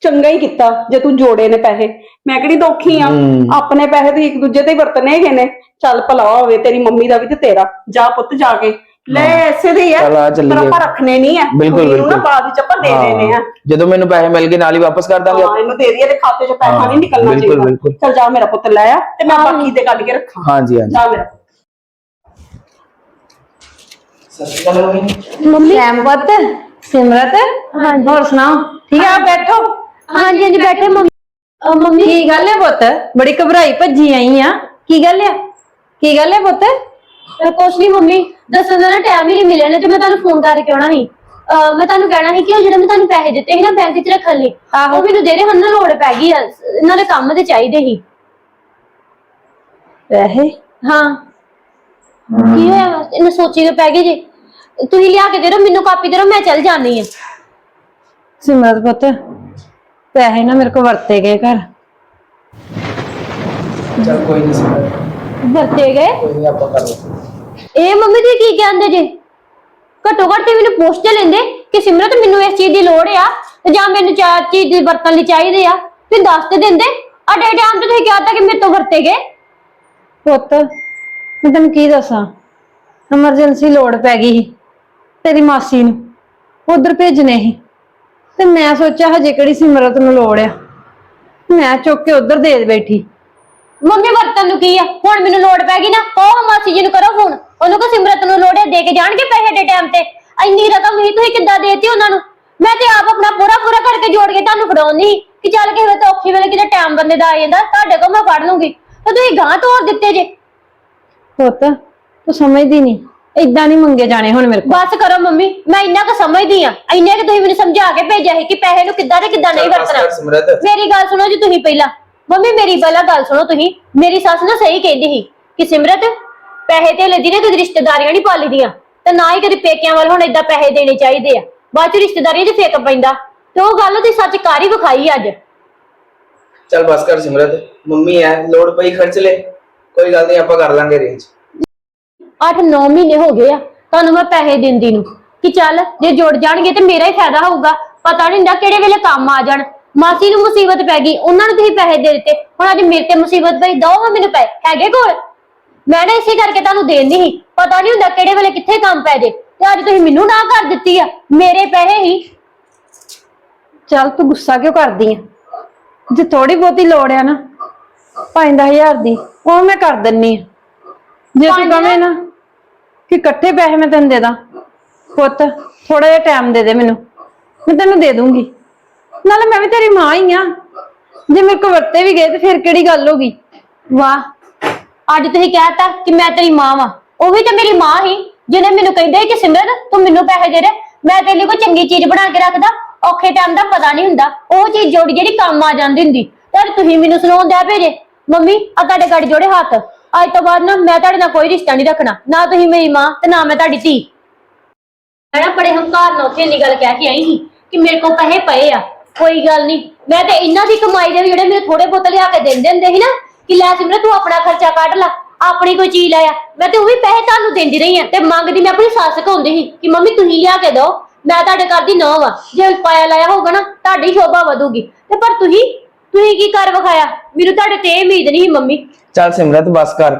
ਚੰਗਾ ਹੀ ਕੀਤਾ ਜੇ ਤੂੰ ਜੋੜੇ ਨੇ ਪੈਸੇ। ਮੈਂ ਕਿਹੜੀ ਦੋਖੀ ਆ? ਹੂੰ। ਆਪਣੇ ਪੈਸੇ ਤੇ ਇੱਕ ਦੂਜੇ ਤੇ ਹੀ ਵਰਤਨੇ ਹੈਗੇ ਨੇ। ਚੱਲ ਭਲਾ ਹੋਵੇ ਤੇਰੀ ਮੰਮੀ ਦਾ ਵੀ ਤੇ ਤੇਰਾ। ਜਾ ਪੁੱਤ ਜਾ ਕੇ। ਲੈ ਐਸੇ ਦੇ ਹੀ ਆ ਚੱਲ ਆ ਚੱਲੀਏ। ਪਰ ਆਪਾਂ ਰੱਖਣੇ ਨਹੀਂ ਆ। ਬਿਲਕੁਲ, ਕੁੜੀ ਨੂੰ ਨਾ ਬਿਲਕੁਲ। ਬਾਅਦ ਵਿੱਚ ਆਪਾਂ ਦੇ ਦੇਣੇ ਆ। ਜਦੋਂ ਮੈਨੂੰ ਪੈਸੇ ਮਿਲ ਗਏ ਨਾਲ ਹੀ ਵਾਪਸ ਕਰ ਦਾਂਗੇ ਹਾਂ ਇਹਨੂੰ ਦੇ ਦਈਏ ਤੇ ਖਾਤੇ 'ਚ ਪੈਸਾ ਹਾਂ, ਨਹੀਂ ਨਿਕਲਣਾ ਬਿਲਕੁਲ, ਚਾਹੀਦਾ। ਬਿਲਕੁਲ। ਚੱਲ ਜਾ ਮੇਰਾ ਪੁੱਤ ਲੈ ਆ ਤੇ ਮੈਂ ਬਾਕੀ ਦੇ ਕੱਢ ਕੇ ਰੱਖਾਂ। ਹਾਂਜੀ ਹਾਂਜੀ। ਜਾ ਮੇਰਾ। ਮੰਮੀ। ਸਹਿਮਤ ਸਿਮਰਤ ਹਾਂਜੀ। ਹੋਰ ਸੁਣਾਓ? ਠੀਕ ਆ ਬੈਠੋ। ਹਾਂਜੀ ਹਾਂਜੀ ਬੈਠੇ ਮੰਮੀ। ਅਹ ਮੰਮੀ? ਕੀ ਗੱਲ ਹੈ ਪੁੱਤ? ਬੜੀ ਘਬਰਾਈ ਭੱਜੀ ਆਈ ਆ। ਕੀ ਗੱਲ ਆ? ਕੀ ਗੱਲ ਹੈ ਪੁੱਤ? ਅਹ ਕੁਛ ਨਹੀਂ ਮੰਮੀ। ਦੱਸਣ ਦਾ ਟਾਈਮ ਹੀ ਨਹੀਂ ਮਿਲਿਆ ਨੇ ਤੇ ਮੈਂ ਤੁਹਾਨੂੰ ਫੋਨ ਕਰਕੇ ਆਉਣਾ ਸੀ। ਅਹ ਮੈਂ ਤੁਹਾਨੂੰ ਕਹਿਣਾ ਸੀ ਕਿ ਉਹ ਜਿਹੜੇ ਮੈਂ ਤੁਹਾਨੂੰ ਪੈਸੇ ਦਿੱਤੇ ਸੀ ਨਾ ਬੈਂਕ 'ਚ ਰੱਖਣ ਲਈ ਆਹੋ। ਉਹ ਮੈਨੂੰ ਦੇ ਦੇ ਹੁਣ ਨਾ ਲੋੜ ਪੈ ਗਈ ਆ ਇਹਨਾਂ ਦੇ ਕੰਮ ਤੇ ਚਾਹੀਦੇ ਸੀ। ਪੈਸੇ? ਹਾਂ। ਕੀ ਹੋਇਆ? ਵਾ? ਇਹਨੇ ਸੋਚੀ ਤੇ ਪੈ ਗਈ ਜੀ। ਤੁਸੀਂ ਲਿਆ ਕੇ ਦੇ ਦਿਓ ਮੈਨੂੰ ਕਾਪੀ ਦੇ ਦਿਓ ਮੈਂ ਚੱਲ ਜਾਣੀ ਆ ਸਿਮਰਤ ਪੁੱਤ ਪੈਸੇ ਨਾ ਮੇਰੇ ਕੋ ਵਰਤੇ ਗਏ ਘਰ। ਚਲ ਕੋਈ ਨਹੀਂ ਕੋਈ ਵਰਤੇ ਗਏ? ਨਹੀਂ ਆਪਾਂ ਕਰ ਲਾਂਗੇ ਇਹ ਮੰਮੀ ਜੀ ਕੀ ਕਹਿੰਦੇ ਜੇ? ਘੱਟੋ ਘੱਟ ਤੇ ਮੈਨੂੰ ਪੁੱਛ ਤੇ ਲੈਂਦੇ ਕਿ ਸਿਮਰਤ ਮੈਨੂੰ ਇਸ ਚੀਜ਼ ਦੀ ਲੋੜ ਆ ਤੇ ਜਾਂ ਮੈਨੂੰ ਚਾਰ ਚੀਜ਼ ਦੀ ਵਰਤਣ ਲਈ ਚਾਹੀਦੇ ਆ। ਤੇ ਦੱਸ ਤੇ ਦਿੰਦੇ। ਅਡੇ ਟਾਈਮ ਤੇ ਤੁਸੀਂ ਕਿਹਾ ਤਾਂ ਕਿ ਮੇਰੇ ਤੋਂ ਵਰਤੇ ਗਏ। ਪੁੱਤ ਮੈਂ ਤੈਨੂੰ ਕੀ ਦੱਸਾਂ? ਐਮਰਜੈਂਸੀ ਲੋੜ ਪੈ ਗਈ ਸੀ ਤੇਰੀ ਮਾਸੀ ਨੂੰ। ਉਧਰ ਭੇਜਣੇ ਸੀ। ਤੇ ਮੈਂ ਸੋਚਿਆ ਹਜੇ ਕਿਹੜੀ ਸਿਮਰਤ ਨੂੰ ਲੋੜ ਆ। ਮੈਂ ਚੁੱਕ ਕੇ ਉਧਰ ਦੇ ਬੈਠੀ। ਮੰਮੀ ਵਰਤਨ ਨੂੰ ਕੀ ਆ? ਹੁਣ ਮੈਨੂੰ ਲੋੜ ਪੈ ਗਈ ਨਾ। ਕਹੋ ਮਾਸੀ ਜੀ ਨੂੰ ਕਰੋ ਫੋਨ ਉਹਨੂੰ ਕੋ ਸਿਮਰਤ ਨੂੰ ਲੋੜ ਦੇ ਕੇ ਜਾਣਗੇ ਪੈਸੇ ਦੇ ਟਾਈਮ ਤੇ? ਇੰਨੀ ਰਕਮ ਹੀ ਤੁਸੀਂ ਕਿੱਦਾਂ ਦੇਤੀ ਉਹਨਾਂ ਨੂੰ? ਮੈਂ ਤੇ ਆਪ ਆਪਣਾ ਪੂਰਾ ਪੂਰਾ ਕਰਕੇ ਜੋੜ ਕੇ ਤੁਹਾਨੂੰ ਫੜਾਉਣੀ ਕਿ ਚੱਲ ਕਿਸੇ ਵੇਲੇ ਔਖੀ ਵੇਲੇ ਕਿਤੇ ਟਾਈਮ ਬੰਦੇ ਦਾ ਆ ਜਾਂਦਾ ਤੁਹਾਡੇ ਕੋਲ ਮੈਂ ਫੜ ਲੂੰਗੀ। ਤੇ ਤੁਸੀਂ ਗਾਂ ਤੋੜ ਦਿੱਤੇ ਜੇ। ਪੁੱਤ ਤੂੰ ਸਮਝਦੀ ਨਹੀਂ। ਏਦਾਂ ਨਹੀਂ ਮੰਗੇ ਜਾਣੇ ਹੁਣ ਮੇਰੇ ਕੋਲ। ਬਸ ਕਰੋ ਮੰਮੀ ਮੈਂ ਇੰਨਾ ਕੁ ਸਮਝਦੀ ਆ ਇੰਨੇ ਕਿ ਤੁਸੀਂ ਮੈਨੂੰ ਸਮਝਾ ਕੇ ਭੇਜਿਆ ਸੀ ਕਿ ਪੈਸੇ ਨੂੰ ਕਿੱਦਾਂ ਤੇ ਕਿੱਦਾਂ ਨਹੀਂ ਵਰਤਣਾ। ਸਿਮਰਤ। ਮੇਰੀ ਗੱਲ ਸੁਣੋ ਜੀ ਤੁਸੀਂ ਪਹਿਲਾਂ। ਮੰਮੀ ਮੇਰੀ ਪਹਿਲਾਂ ਗੱਲ ਸੁਣੋ ਤੁਸੀਂ। ਮੇਰੀ ਸੱਸ ਨਾ ਸਹੀ ਕਹਿੰਦੀ ਸੀ ਕਿ ਸਿਮਰਤ ਪੈਸੇ ਤੇ ਲੈਦੀ ਨੇ ਕਦੀ ਰਿਸ਼ਤੇਦਾਰੀਆਂ ਨਹੀਂ ਪਾਲੀ ਦੀਆਂ ਤੇ ਨਾ ਹੀ ਕਦੀ ਪੇਕਿਆਂ ਵੱਲ ਹੁਣ ਏਦਾਂ ਪੈਸੇ ਦੇਣੇ ਚਾਹੀਦੇ ਆ। ਬਾਅਦ ਚ ਰਿਸ਼ਤੇਦਾਰੀਆਂ 'ਚ ਫੇਕ ਪੈਂਦਾ। ਤੇ ਉਹ ਗੱਲ ਤੁਸੀਂ ਸੱਚ ਕਰ ਹੀ ਵਿਖਾਈ ਅੱਜ। ਚੱਲ ਬਸ ਕਰ ਸਿਮਰਤ ਮੰਮੀ ਐ ਲੋੜ ਪਈ ਖਰਚ ਲੈ। ਕੋਈ ਗੱਲ ਨਹੀਂ ਆਪਾਂ ਕਰ ਲਾਂਗੇ ਰੇਂਜ 8-9 ਮਹੀਨੇ ਹੋ ਗਏ ਆ ਤੁਹਾਨੂੰ ਮੈਂ ਪੈਸੇ ਦਿੰਦੀ ਨੂੰ। ਕਿ ਚੱਲ ਜੇ ਜੁੜ ਜਾਣਗੇ ਤੇ ਮੇਰਾ ਹੀ ਫਾਇਦਾ ਹੋਊਗਾ। ਪਤਾ ਨਹੀਂ ਹੁੰਦਾ ਕਿਹੜੇ ਵੇਲੇ ਕੰਮ ਆ ਜਾਣ। ਮਾਸੀ ਨੂੰ ਮੁਸੀਬਤ ਪੈ ਗਈ ਉਹਨਾਂ ਨੂੰ ਤੁਸੀਂ ਪੈਸੇ ਦੇ ਦਿੱਤੇ। ਹੁਣ ਅੱਜ ਮੇਰੇ ਤੇ ਮੁਸੀਬਤ ਪਈ ਦੋ ਮੈਨੂੰ ਪੈ ਹੈਗੇ ਕੋਲ? ਮੈਂ ਨਾ ਇਸੇ ਕਰਕੇ ਤੁਹਾਨੂੰ ਦੇਣੀ ਸੀ। ਪਤਾ ਨਹੀਂ ਹੁੰਦਾ ਕਿਹੜੇ ਵੇਲੇ ਕਿੱਥੇ ਕੰਮ ਪੈ ਜੇ। ਤੇ ਅੱਜ ਤੁਸੀਂ ਮੈਨੂੰ ਨਾ ਕਰ ਦਿੱਤੀ ਆ ਮੇਰੇ ਪੈਸੇ ਹੀ। ਚੱਲ ਤੂੰ ਗੁੱਸਾ ਕਿਉਂ ਕਰਦੀ ਆ? ਜੇ ਥੋੜੀ ਬਹੁਤੀ ਲੋੜ ਆ ਨਾ 5000 ਦੀ ਉਹ ਮੈਂ ਕਰ ਦਿੰਨੀ ਆ। ਜੇ ਤੂੰ ਕਵੇਂ ਨਾ ਕਿ ਇਕੱਠੇ ਪੈਸੇ ਮੈਂ ਤੈਨੂੰ ਦੇ ਦਾਂ ਪੁੱਤ ਥੋੜਾ ਜਿਹਾ ਟਾਈਮ ਦੇ ਦੇ ਮੈਨੂੰ। ਮੈਂ ਤੈਨੂੰ ਦੇ ਦੂੰਗੀ। ਨਾਲੇ ਮੈਂ ਵੀ ਤੇਰੀ ਮਾਂ ਹੀ ਆ। ਜੇ ਮੇਰੇ ਕੋਲ ਵਰਤੇ ਵੀ ਗਏ ਤੇ ਫਿਰ ਕਿਹੜੀ ਗੱਲ ਹੋ ਗਈ? ਵਾਹ ਅੱਜ ਤੁਸੀਂ ਕਹਿਤਾ ਕਿ ਮੈਂ ਤੇਰੀ ਮਾਂ ਵਾਂ। ਉਹ ਵੀ ਤੇ ਮੇਰੀ ਮਾਂ ਹੀ ਜਿਹਨੇ ਮੈਨੂੰ ਕਹਿੰਦੇ ਕਿ ਸਿਮਰਤ, ਤੂੰ ਮੈਨੂੰ ਪੈਸੇ ਦੇ ਦੇ। ਮੈਂ ਤੇਰੇ ਲਈ ਕੋਈ ਚੰਗੀ ਚੀਜ਼ ਬਣਾ ਕੇ ਰੱਖਦਾ, ਔਖੇ ਟਾਈਮ ਦਾ ਪਤਾ ਨਹੀਂ ਹੁੰਦਾ। ਉਹ ਚੀਜ਼ ਜੋੜੀ ਜਿਹੜੀ ਕੰਮ ਆ ਜਾਂਦੀ ਹੁੰਦੀ। ਤੇ ਤੁਸੀਂ ਮੈਨੂੰ ਸੁਣਾਉਂਦੇ ਭੇਜੇ। ਮੰਮੀ ਆ ਤੁਹਾਡੇ ਗਾੜੀ ਜੋੜੇ ਹੱਥ। ਅੱਜ ਤੋਂ ਬਾਅਦ ਨਾ ਮੈਂ ਤੁਹਾਡੇ ਨਾਲ ਕੋਈ ਰਿਸ਼ਤਾ ਨਹੀਂ ਰੱਖਣਾ। ਨਾ ਤੁਸੀਂ ਮੇਰੀ ਮਾਂ ਤੇ ਨਾ ਮੈਂ ਤੁਹਾਡੀ ਧੀ। ਮੈਂ ਨਾ ਬੜੇ ਹੰਕਾਰ ਨਾਲ ਉੱਥੇ ਇੰਨੀ ਗੱਲ ਕਹਿ ਕੇ ਆਈ ਸੀ ਕਿ ਮੇਰੇ ਕੋਲ ਪੈਸੇ ਪਏ ਆ। ਕੋਈ ਗੱਲ ਨਹੀਂ। ਮੈਂ ਤੇ ਇਹਨਾਂ ਦੀ ਕਮਾਈ ਦੇ ਵੀ ਜਿਹੜੇ ਮੇਰੇ ਥੋੜੇ ਬਹੁਤ ਲਿਆ ਕੇ ਦਿੰਦੇ ਹੁੰਦੇ ਸੀ ਨਾ ਕਿ ਲੈ ਸਿਮਰਨ ਤੂੰ ਆਪਣਾ ਖਰਚਾ ਕੱਢ ਲੈ ਆਪਣੀ ਕੋਈ ਚੀਜ਼ ਲੈ ਆ। ਮੈਂ ਤੇ ਉਹ ਵੀ ਪੈਸੇ ਤੁਹਾਨੂੰ ਦਿੰਦੀ ਰਹੀ ਆ ਤੇ ਮੰਗਦੀ ਮੈਂ ਆਪਣੀ ਸੱਸ ਕੋਲ ਹੁੰਦੀ ਸੀ ਕਿ ਮੰਮੀ ਤੁਸੀਂ ਲਿਆ ਕੇ ਦਿਓ ਮੈਂ ਤੁਹਾਡੇ ਘਰ ਦੀ ਨੌਂ ਆ। ਜੇ ਪਾਇਆ ਲਾਇਆ ਹੋਊਗਾ ਨਾ ਤੁਹਾਡੀ ਸ਼ੋਭਾ ਵਧੂਗੀ। ਤੇ ਪਰ ਤੁਸੀਂ ਤੁਸੀਂ ਕੀ ਕਰ ਵਿਖਾਇਆ? ਮੈਨੂੰ ਤੁਹਾਡੇ ਤੇ ਇਹ ਉਮੀਦ ਨਹੀਂ ਸੀ ਮੰਮੀ। ਚੱਲ ਸਿਮਰਤ ਬਸ ਕਰ।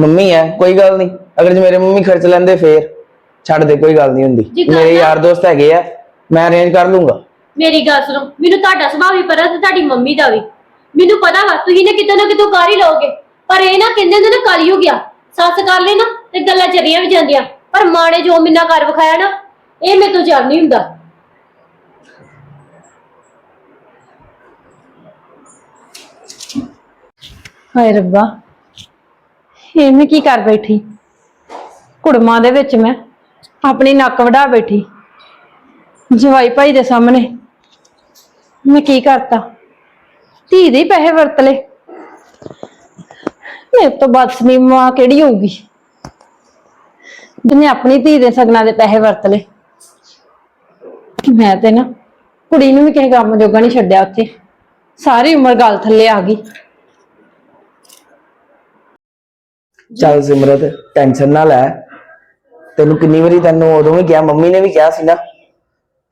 ਮੰਮੀ ਹੈ ਕੋਈ ਗੱਲ ਨਹੀਂ। ਅਗਰ ਜੇ ਮੇਰੇ ਮੰਮੀ ਖਰਚ ਲੈਂਦੇ ਫੇਰ ਛੱਡ ਦੇ ਕੋਈ ਗੱਲ ਨਹੀਂ ਹੁੰਦੀ। ਗੱਲ ਮੇਰੇ ਨਾ- ਯਾਰ ਦੋਸਤ ਹੈਗੇ ਆ ਮੈਂ ਅਰੇਂਜ ਕਰ ਲੂੰਗਾ। ਮੇਰੀ ਗੱਲ ਸੁਣੋ ਮੈਨੂੰ ਤੁਹਾਡਾ ਸੁਭਾਅ ਵੀ ਪਤਾ ਤੇ ਤੁਹਾਡੀ ਮੰਮੀ ਦਾ ਵੀ। ਮੈਨੂੰ ਪਤਾ ਵਾ, ਤੁਸੀਂ ਨੇ ਕਿਤੇ ਨਾ ਕਿਤੇ ਕਰ ਹੀ ਲਓਗੇ। ਪਰ ਇਹ ਨਾ ਕਹਿੰਦੇ ਹੁੰਦੇ ਨਾ ਕਲ ਹੋ ਗਿਆ। ਸੱਸ ਕਰ ਲੈ ਨਾ, ਤੇ ਗੱਲਾਂ ਚਰੀਆਂ ਵੀ ਜਾਂਦੀਆਂ। ਪਰ ਮਾਂ ਨੇ ਜੋ ਮਿੰਨਾ ਕਰ ਵਿਖਾਇਆ ਨਾ, ਇਹ ਮੇਰੇ ਤੋਂ ਜਰ ਨਹੀਂ ਹੁੰਦਾ। ਹਾਏ ਰੱਬਾ ਇਹ ਮੈਂ ਕੀ ਕਰ ਬੈਠੀ? ਕੁੜਮਾਂ ਦੇ ਵਿੱਚ ਮੈਂ, ਆਪਣੀ ਨੱਕ ਵਢਾ ਬੈਠੀ। ਜਵਾਈ ਭਾਈ ਦੇ ਸਾਹਮਣੇ, ਮੈਂ ਕੀ ਕਰਤਾ? ਧੀ ਦੇ ਹੀ ਪੈਸੇ ਵਰਤ ਲਏ। ਮੇਰੇ ਤੋਂ ਬਦਸਮੀ ਮਾਂ ਕਿਹੜੀ ਹੋਊਗੀ? ਜਿਹਨੇ ਆਪਣੀ ਧੀ ਦੇ ਸਗਨਾਂ ਦੇ ਪੈਸੇ ਵਰਤ ਲਏ। ਮੈਂ ਤੇ ਨਾ ਕੁੜੀ ਨੂੰ ਵੀ ਕਿਸੇ ਕੰਮ ਜੋਗਾ ਨਹੀਂ ਛੱਡਿਆ ਉੱਥੇ। ਸਾਰੀ ਉਮਰ ਗੱਲ ਥੱਲੇ ਆ ਗਈ। ਚੱਲ ਸਿਮਰਤ, ਟੈਨਸ਼ਨ ਨਾ ਲੈ। ਤੈਨੂੰ ਕਿੰਨੀ ਵਾਰੀ ਤੈਨੂੰ ਉਦੋਂ ਵੀ ਕਿਹਾ, ਮੰਮੀ ਨੇ ਵੀ ਕਿਹਾ ਸੀ ਨਾ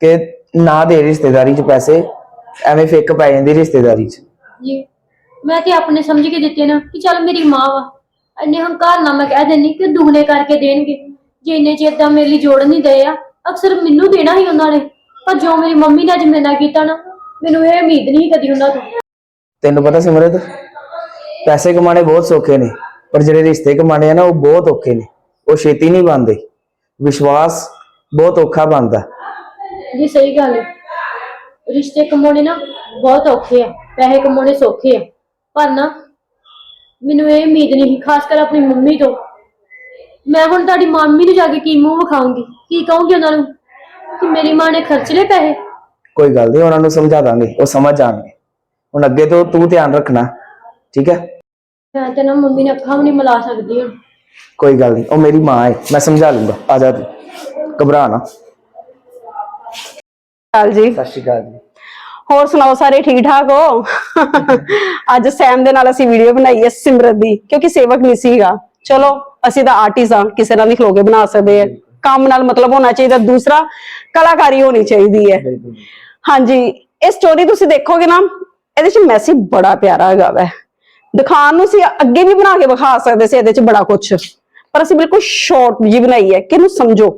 ਕਿ ਨਾ ਦੇ ਰਿਸ਼ਤੇਦਾਰੀ 'ਚ ਪੈਸੇ, ਐਵੇਂ ਫਿੱਕ ਪੈ ਜਾਂਦੀ ਰਿਸ਼ਤੇਦਾਰੀ 'ਚ। ਜੀ। ਮੈਂ ਤੇ ਆਪਣੇ ਸਮਝ ਕੇ ਦਿੱਤੇ ਨਾ ਕਿ ਚੱਲ ਮੇਰੀ ਮਾਂ ਵਾ। ਇੰਨੇ ਹੰਕਾਰ ਨਾਲ ਮੈਂ ਕਹਿ ਦਿੰਨੀ ਕਿ ਦੁਗਣੇ ਕਰਕੇ ਦੇਣਗੇ। ਜੇ ਇੰਨੇ ਚਿਰ ਦਾ ਮੇਰੇ ਲਈ ਜੋੜ ਨਹੀਂ ਦਏ ਆ ਅਕਸਰ ਮੈਨੂੰ ਦੇਣਾ ਹੀ ਉਹਨਾਂ ਨੇ। ਪਰ ਜੋ ਮੇਰੀ ਮੰਮੀ ਨੇ ਅੱਜ ਮੇਰੇ ਨਾਲ ਕੀਤਾ ਨਾ ਮੈਨੂੰ ਇਹ ਉਮੀਦ ਨਹੀਂ ਕਦੀ ਉਹਨਾਂ ਤੋਂ। ਤੈਨੂੰ ਪਤਾ ਸਿਮਰਤ ਪੈਸੇ ਕਮਾਣੇ ਬਹੁਤ ਸੌਖੇ ਨੇ ਪਰ ਜਿਹੜੇ ਰਿਸ਼ਤੇ ਕਮਾਣੇ ਆ ਨਾ ਉਹ ਬਹੁਤ ਔਖੇ ਨੇ। ਉਹ ਛੇਤੀ ਨਹੀਂ ਬਣਦੇ। ਵਿਸ਼ਵਾਸ ਬਹੁਤ ਔਖਾ ਬਣਦਾ। ਜੀ ਸਹੀ ਗੱਲ ਹੈ ਰਿਸ਼ਤੇ ਕਮਾਉਣੇ ਨਾ ਬਹੁਤ ਔਖੇ ਆ। ਪੈਸੇ ਕਮਾਉਣੇ ਸੌਖੇ ਆ। ਪਰ ਨਾ ਮੈਨੂੰ ਇਹ ਉਮੀਦ ਨਹੀਂ ਸੀ, ਖਾਸ ਕਰ ਆਪਣੀ ਮੰਮੀ ਤੋਂ। ਮੈਂ ਹੁਣ ਤੁਹਾਡੀ ਮੰਮੀ ਨੂੰ ਜਾ ਕੇ ਕੀ ਮੂੰਹ ਵਿਖਾਉਂਗੀ ਕੀ ਕਹੂੰਗੀ ਉਹਨਾਂ ਨੂੰ ਕਿ ਮੇਰੀ ਮਾਂ ਨੇ ਖਰਚ ਲਏ ਪੈਸੇ? ਕੋਈ ਗੱਲ ਨਹੀਂ ਉਹਨਾਂ ਨੂੰ ਸਮਝਾ ਦਾਂਗੇ ਉਹ ਸਮਝ ਜਾਣਗੇ। ਹੁਣ ਅੱਗੇ ਤੋਂ ਤੂੰ ਧਿਆਨ ਰੱਖਣਾ ਠੀਕ ਹੈ? ਮੈਂ ਤੇ ਨਾ ਮੰਮੀ ਨੇ ਅੱਖਾਂ ਵੀ ਨਹੀਂ ਮਿਲਾ ਸਕਦੀ ਹੁਣ ਕੋਈ ਗੱਲ ਨਹੀਂ ਉਹ ਮੇਰੀ ਮਾਂ ਹੈ ਮੈਂ ਸਮਝਾ ਲੂੰਗਾ ਆ ਜਾ ਤੂੰ ਘਬਰਾ ਨਾ। ਚੱਲ ਜੀ। ਸਤਿ ਸ਼੍ਰੀ ਅਕਾਲ ਜੀ। ਹੋਰ ਸੁਣਾਓ ਸਾਰੇ ਠੀਕ ਠਾਕ ਹੋ? ਅੱਜ ਸੈਮ ਦੇ ਨਾਲ ਅਸੀਂ ਵੀਡੀਓ ਬਣਾਈ ਹੈ ਸਿਮਰਤ ਦੀ ਕਿਉਂਕਿ ਸੇਵਕ ਨਹੀਂ ਸੀਗਾ। ਚਲੋ ਅਸੀਂ ਤਾਂ ਆਰਟਿਸਟ ਆ ਕਿਸੇ ਨਾਲ ਵੀ ਖਲੋ ਕੇ ਬਣਾ ਸਕਦੇ ਆ ਕੰਮ ਨਾਲ ਮਤਲਬ ਹੋਣਾ ਚਾਹੀਦਾ ਦੂਸਰਾ ਕਲਾਕਾਰੀ ਹੋਣੀ ਚਾਹੀਦੀ ਹੈ। ਹਾਂਜੀ ਇਹ ਸਟੋਰੀ ਤੁਸੀਂ ਦੇਖੋਗੇ ਨਾ ਇਹਦੇ ਚ ਮੈਸੇਜ ਬੜਾ ਪਿਆਰਾ ਹੈਗਾ ਵੈ। ਦਿਖਾਉਣ ਨੂੰ ਸੀ ਅੱਗੇ ਵੀ ਬਣਾ ਕੇ ਵਿਖਾ ਸਕਦੇ ਸੀ ਇਹਦੇ ਚ ਬੜਾ ਕੁਝ ਪਰ ਅਸੀਂ ਬਿਲਕੁਲ ਸ਼ਾਰਟ ਜੀ ਬਣਾਈ ਹੈ ਕਿ ਇਹਨੂੰ ਸਮਝੋ?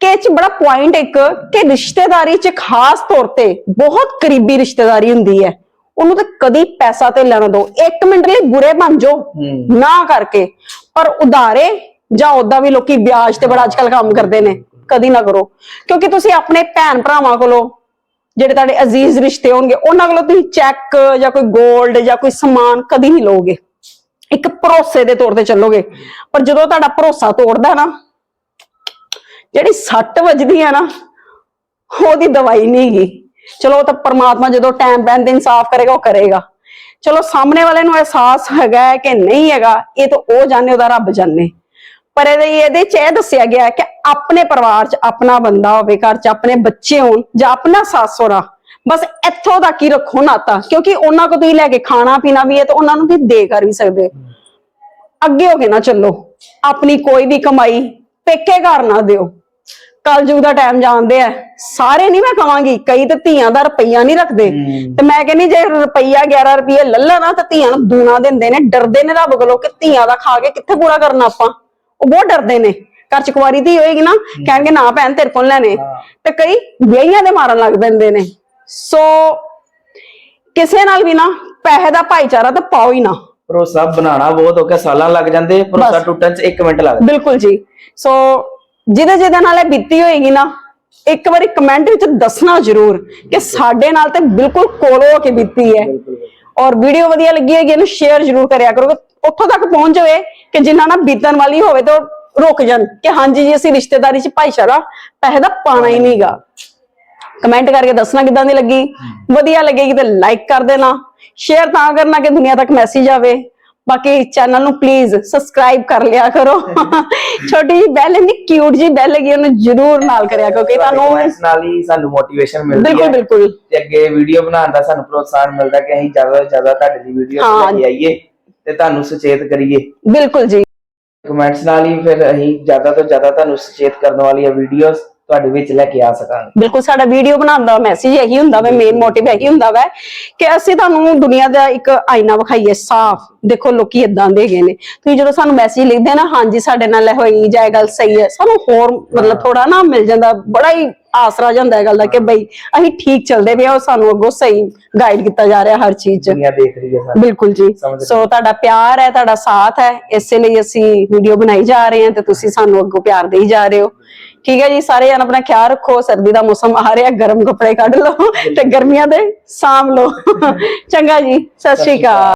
ਕਿ ਇਹ ਚ ਬੜਾ ਪੁਆਇੰਟ ਇੱਕ ਕਿ ਰਿਸ਼ਤੇਦਾਰੀ ਚ ਖਾਸ ਤੌਰ ਤੇ ਬਹੁਤ ਕਰੀਬੀ ਰਿਸ਼ਤੇਦਾਰੀ ਹੁੰਦੀ ਹੈ। ਉਹਨੂੰ ਤਾਂ ਕਦੀ ਪੈਸਾ ਤੇ ਲੈਣਾ ਦੋ। ਇੱਕ ਮਿੰਟ ਲਈ ਬੁਰੇ ਬਣ ਜਾਓ। ਨਾ ਕਰਕੇ। ਪਰ ਉਧਾਰੇ ਜਾਂ ਉਦਾਂ ਵੀ ਲੋਕੀ ਵਿਆਜ ਤੇ ਬੜਾ ਅੱਜਕੱਲ ਕੰਮ ਕਰਦੇ ਨੇ। ਕਦੀ ਨਾ ਕਰੋ। ਕਿਉਂਕਿ ਤੁਸੀਂ ਆਪਣੇ ਭੈਣ ਭਰਾਵਾਂ ਕੋਲੋਂ ਜਿਹੜੇ ਤੁਹਾਡੇ ਅਜ਼ੀਜ਼ ਰਿਸ਼ਤੇ ਹੋਣਗੇ ਉਹਨਾਂ ਕੋਲੋਂ ਤੁਸੀਂ ਚੈੱਕ ਜਾਂ ਕੋਈ 골ਡ ਜਾਂ ਕੋਈ ਸਮਾਨ ਕਦੀ ਨਹੀਂ ਲਓਗੇ। ਇੱਕ ਭਰੋਸੇ ਦੇ ਤੌਰ ਤੇ ਚੱਲੋਗੇ। ਪਰ ਜਦੋਂ ਤੁਹਾਡਾ ਭਰੋਸਾ ਤੋੜਦਾ ਨਾ ਜਿਹੜੀ ਸੱਟ ਵੱਜਦੀ ਹੈ ਨਾ, ਉਹਦੀ ਦਵਾਈ ਨਹੀਂ ਹੈਗੀ। ਚਲੋ ਉਹ ਤਾਂ ਪਰਮਾਤਮਾ ਜਦੋਂ ਟਾਈਮ ਪੈਣ ਤੇ ਇਨਸਾਫ ਕਰੇਗਾ, ਉਹ ਕਰੇਗਾ। ਚਲੋ ਸਾਹਮਣੇ ਵਾਲੇ ਨੂੰ ਅਹਿਸਾਸ ਹੈਗਾ ਕਿ ਨਹੀਂ ਹੈਗਾ, ਇਹ ਤਾਂ ਉਹ ਜਾਣੇ, ਉਹਦਾ ਰੱਬ ਜਾਣੇ। ਪਰ ਇਹਦੇ ਇਹਦੇ ਚ ਇਹ ਦੱਸਿਆ ਗਿਆ ਕਿ ਆਪਣੇ ਪਰਿਵਾਰ ਚ ਆਪਣਾ ਬੰਦਾ ਹੋਵੇ, ਘਰ ਚ ਆਪਣੇ ਬੱਚੇ ਹੋਣ, ਜਾਂ ਆਪਣਾ ਸੱਸ ਸਹੁਰਾ ਬਸ ਇੱਥੋਂ ਤੱਕ ਹੀ ਰੱਖੋ ਨਾਤਾ। ਕਿਉਂਕਿ ਉਹਨਾਂ ਕੋ ਤੁਸੀਂ ਲੈ ਕੇ ਖਾਣਾ ਪੀਣਾ ਵੀ ਹੈ ਤਾਂ ਉਹਨਾਂ ਨੂੰ ਤੁਸੀਂ ਦੇ ਕਰ ਵੀ ਸਕਦੇ। ਹੋ ਅੱਗੇ ਹੋ ਕੇ ਨਾ ਚੱਲੋ। ਆਪਣੀ ਕੋਈ ਵੀ ਕਮਾਈ ਪੇਕੇ ਘਰ ਨਾ ਦਿਓ। ਕਲਯੁਗ ਦਾ ਟਾਈਮ ਜਾਣਦੇ ਆ। ਸਾਰੇ ਨਹੀਂ ਮੈਂ ਕਵਾਂਗੀ ਕਈ ਤੇ ਧੀਆਂ ਦਾ ਰੁਪਈਆ ਨਹੀਂ ਰੱਖਦੇ। ਤੇ ਮੈਂ ਕਹਿੰਨੀ ਜੇ ਰੁਪਈਆ 11 ਰੁਪਏ ਲੱਲਾ ਨਾ ਤਾਂ ਧੀਆਂ ਨੂੰ ਦੂਣਾ ਦਿੰਦੇ ਨੇ। ਡਰਦੇ ਨੇ ਰੱਬ ਕੋਲੋਂ ਕਿ ਧੀਆਂ ਦਾ ਖਾ ਕੇ ਕਿੱਥੇ ਪੂਰਾ ਕਰਨਾ ਆਪਾਂ। ਉਹ ਬਹੁਤ ਡਰਦੇ ਨੇ। ਘਰ ਚ ਕੁਵਾਰੀ ਧੀ ਹੋਏਗੀ ਨਾ ਕਹਿਣਗੇ ਨਾ ਭੈਣ ਤੇਰੇ ਕੋਲ ਲੈਣੇ। ਤੇ ਕਈ ਵਿਆਹੀਆਂ ਦੇ ਮਾਰਨ ਲੱਗ ਪੈਂਦੇ ਨੇ। ਸੋ ਕਿਸੇ ਨਾਲ ਵੀ ਨਾ ਪੈਸੇ ਦਾ ਭਾਈਚਾਰਾ ਤਾਂ ਪਾਓ ਹੀ ਨਾ। ਭਰੋਸਾ ਬਣਾਉਣਾ ਬਹੁਤ ਔਖਾ ਸਾਲਾਂ ਲੱਗ ਜਾਂਦੇ ਭਰੋਸਾ। ਟੁੱਟਣ 'ਚ 1 ਮਿੰਟ ਲੱਗਦਾ। ਬਿਲਕੁਲ ਜੀ। ਸੋ ਜਿਹਦੇ ਜਿਹਦੇ ਨਾਲ ਇਹ ਬੀਤੀ ਹੋਏਗੀ ਨਾ ਇੱਕ ਵਾਰੀ ਕਮੈਂਟ ਵਿੱਚ ਦੱਸਣਾ ਜ਼ਰੂਰ ਕਿ ਸਾਡੇ ਨਾਲ ਤੇ ਬਿਲਕੁਲ ਕੋਲੋਂ ਹੋ ਕੇ ਬੀਤੀ ਹੈ। ਔਰ ਵੀਡੀਓ ਵਧੀਆ ਲੱਗੀ ਹੈਗੀ ਇਹਨੂੰ ਸ਼ੇਅਰ ਜ਼ਰੂਰ ਕਰਿਆ ਕਰੋ ਉੱਥੋਂ ਤੱਕ ਪਹੁੰਚ ਜਾਵੇ ਕਿ ਜਿਨ੍ਹਾਂ ਨਾਲ ਬੀਤਣ ਵਾਲੀ ਹੋਵੇ ਤਾਂ ਰੁਕ ਜਾਣ ਕਿ ਹਾਂਜੀ ਜੀ ਅਸੀਂ ਰਿਸ਼ਤੇਦਾਰੀ 'ਚ ਭਾਈਚਾਰਾ ਪੈਸੇ ਦਾ ਪਾਣਾ ਹੀ ਨਹੀਂਗਾ। ਕਮੈਂਟ ਕਰਕੇ ਦੱਸਣਾ ਕਿਦਾਂ ਦੀ ਲੱਗੀ? ਵਧੀਆ ਲੱਗੇਗੀ ਤੇ ਲਾਈਕ ਕਰ ਦੇਣਾ। ਸ਼ੇਅਰ ਤਾਂ ਕਰਨਾ ਕਿ ਦੁਨੀਆ ਤੱਕ ਮੈਸੇਜ ਆਵੇ। ਬਾਕੀ ਚੈਨਲ ਨੂੰ ਪਲੀਜ਼ ਸਬਸਕ੍ਰਾਈਬ ਕਰ ਲਿਆ ਕਰੋ। ਛੋਟੀ ਜੀ ਬੈਲ ਇੰਨੀ ਕਿਊਟ ਜੀ ਬੈਲ ਹੈਗੀ ਉਹਨੂੰ ਜਰੂਰ ਨਾਲ ਕਰਿਆ ਕਰੋ ਕਿ ਤੁਹਾਨੂੰ ਕਮੈਂਟਸ ਨਾਲ ਹੀ ਸਾਨੂੰ ਮੋਟੀਵੇਸ਼ਨ ਮਿਲਦੀ ਬਿਲਕੁਲ ਹੈ। ਬਿਲਕੁਲ ਤੇ ਅੱਗੇ ਵੀਡੀਓ ਬਣਾਉਣ ਦਾ ਸਾਨੂੰ ਪ੍ਰੋਤਸਾਹਨ ਮਿਲਦਾ ਕਿ ਅਸੀਂ ਜ਼ਿਆਦਾ ਤੋਂ ਜ਼ਿਆਦਾ ਤੁਹਾਡੇ ਦੀ ਵੀਡੀਓ। ਲੈ ਆਈਏ ਤੇ ਤੁਹਾਨੂੰ ਸੁਚੇਤ ਕਰੀਏ। ਬਿਲਕੁਲ ਜੀ। ਕਮੈਂਟਸ ਨਾਲ ਹੀ ਫਿਰ ਅਸੀਂ ਜ਼ਿਆਦਾ ਤੋਂ ਜ਼ਿਆਦਾ ਤੁਹਾਨੂੰ ਸੁਚੇਤ ਕਰਨ ਵਾਲੀਆਂ ਵੀਡੀਓਜ਼ ਤੁਹਾਡੇ ਵਿੱਚ ਲੈ ਕੇ ਆ ਸਕਾਂਗੇ। ਬਿਲਕੁਲ ਸਾਡਾ ਵੀਡੀਓ ਬਣਾਉਣ ਦਾ ਮੈਸੇਜ ਇਹੀ ਹੁੰਦਾ ਵਾ ਮੇਨ ਮੋਟਿਵ ਇਹੀ ਹੁੰਦਾ ਵਾ ਕਿ ਅਸੀਂ ਤੁਹਾਨੂੰ ਦੁਨੀਆ ਦਾ ਇੱਕ ਆਇਨਾ ਵਿਖਾਈਏ ਸਾਫ਼। ਦੇਖੋ ਲੋਕੀ ਇਦਾਂ ਦੇ ਹੈਗੇ ਨੇ। ਤੁਸੀਂ ਜਦੋਂ ਸਾਨੂੰ ਮੈਸੇਜ ਲਿਖਦੇ ਆ ਨਾ ਹਾਂਜੀ ਸਾਡੇ ਨਾਲ ਇਹ ਹੋਈ ਜਾਂ ਇਹ ਗੱਲ ਸਹੀ ਹੈ ਸਾਨੂੰ ਹੋਰ ਮਤਲਬ ਥੋੜਾ ਨਾ ਮਿਲ ਜਾਂਦਾ ਬੜਾ ਹੀ ਆਸਰਾ ਜਾਂਦਾ ਹੈ ਗੱਲ ਦਾ ਕਿ ਬਈ ਅਸੀਂ ਠੀਕ ਚੱਲਦੇ ਪਏ ਆ ਉਹ ਸਾਨੂੰ ਅੱਗੋਂ ਸਹੀ ਗਾਈਡ ਕੀਤਾ ਜਾ ਰਿਹਾ ਹਰ ਚੀਜ਼ 'ਚ। ਦੁਨੀਆ ਦੇਖ ਰਹੀ ਹੈ ਸਾਨੂੰ ਬਿਲਕੁਲ ਜੀ। ਸੋ ਤੁਹਾਡਾ ਪਿਆਰ ਹੈ ਤੁਹਾਡਾ ਸਾਥ ਹੈ ਇਸੇ ਲਈ ਅਸੀਂ ਵੀਡੀਓ ਬਣਾਈ ਜਾ ਰਹੇ ਹਾਂ ਤੇ ਤੁਸੀਂ ਸਾਨੂੰ ਅੱਗੋਂ ਪਿਆਰ ਦੇਈ ਜਾ ਰਹੇ ਹੋ। ਠੀਕ ਹੈ ਜੀ ਸਾਰੇ ਜਣ ਆਪਣਾ ਖਿਆਲ ਰੱਖੋ ਸਰਦੀ ਦਾ ਮੌਸਮ ਆ ਰਿਹਾ ਗਰਮ ਕੱਪੜੇ ਕੱਢ ਲਓ ਤੇ ਗਰਮੀਆਂ ਦੇ ਸਾਂਭ ਲਓ। ਚੰਗਾ ਜੀ ਸਤਿ ਸ਼੍ਰੀ ਅਕਾਲ।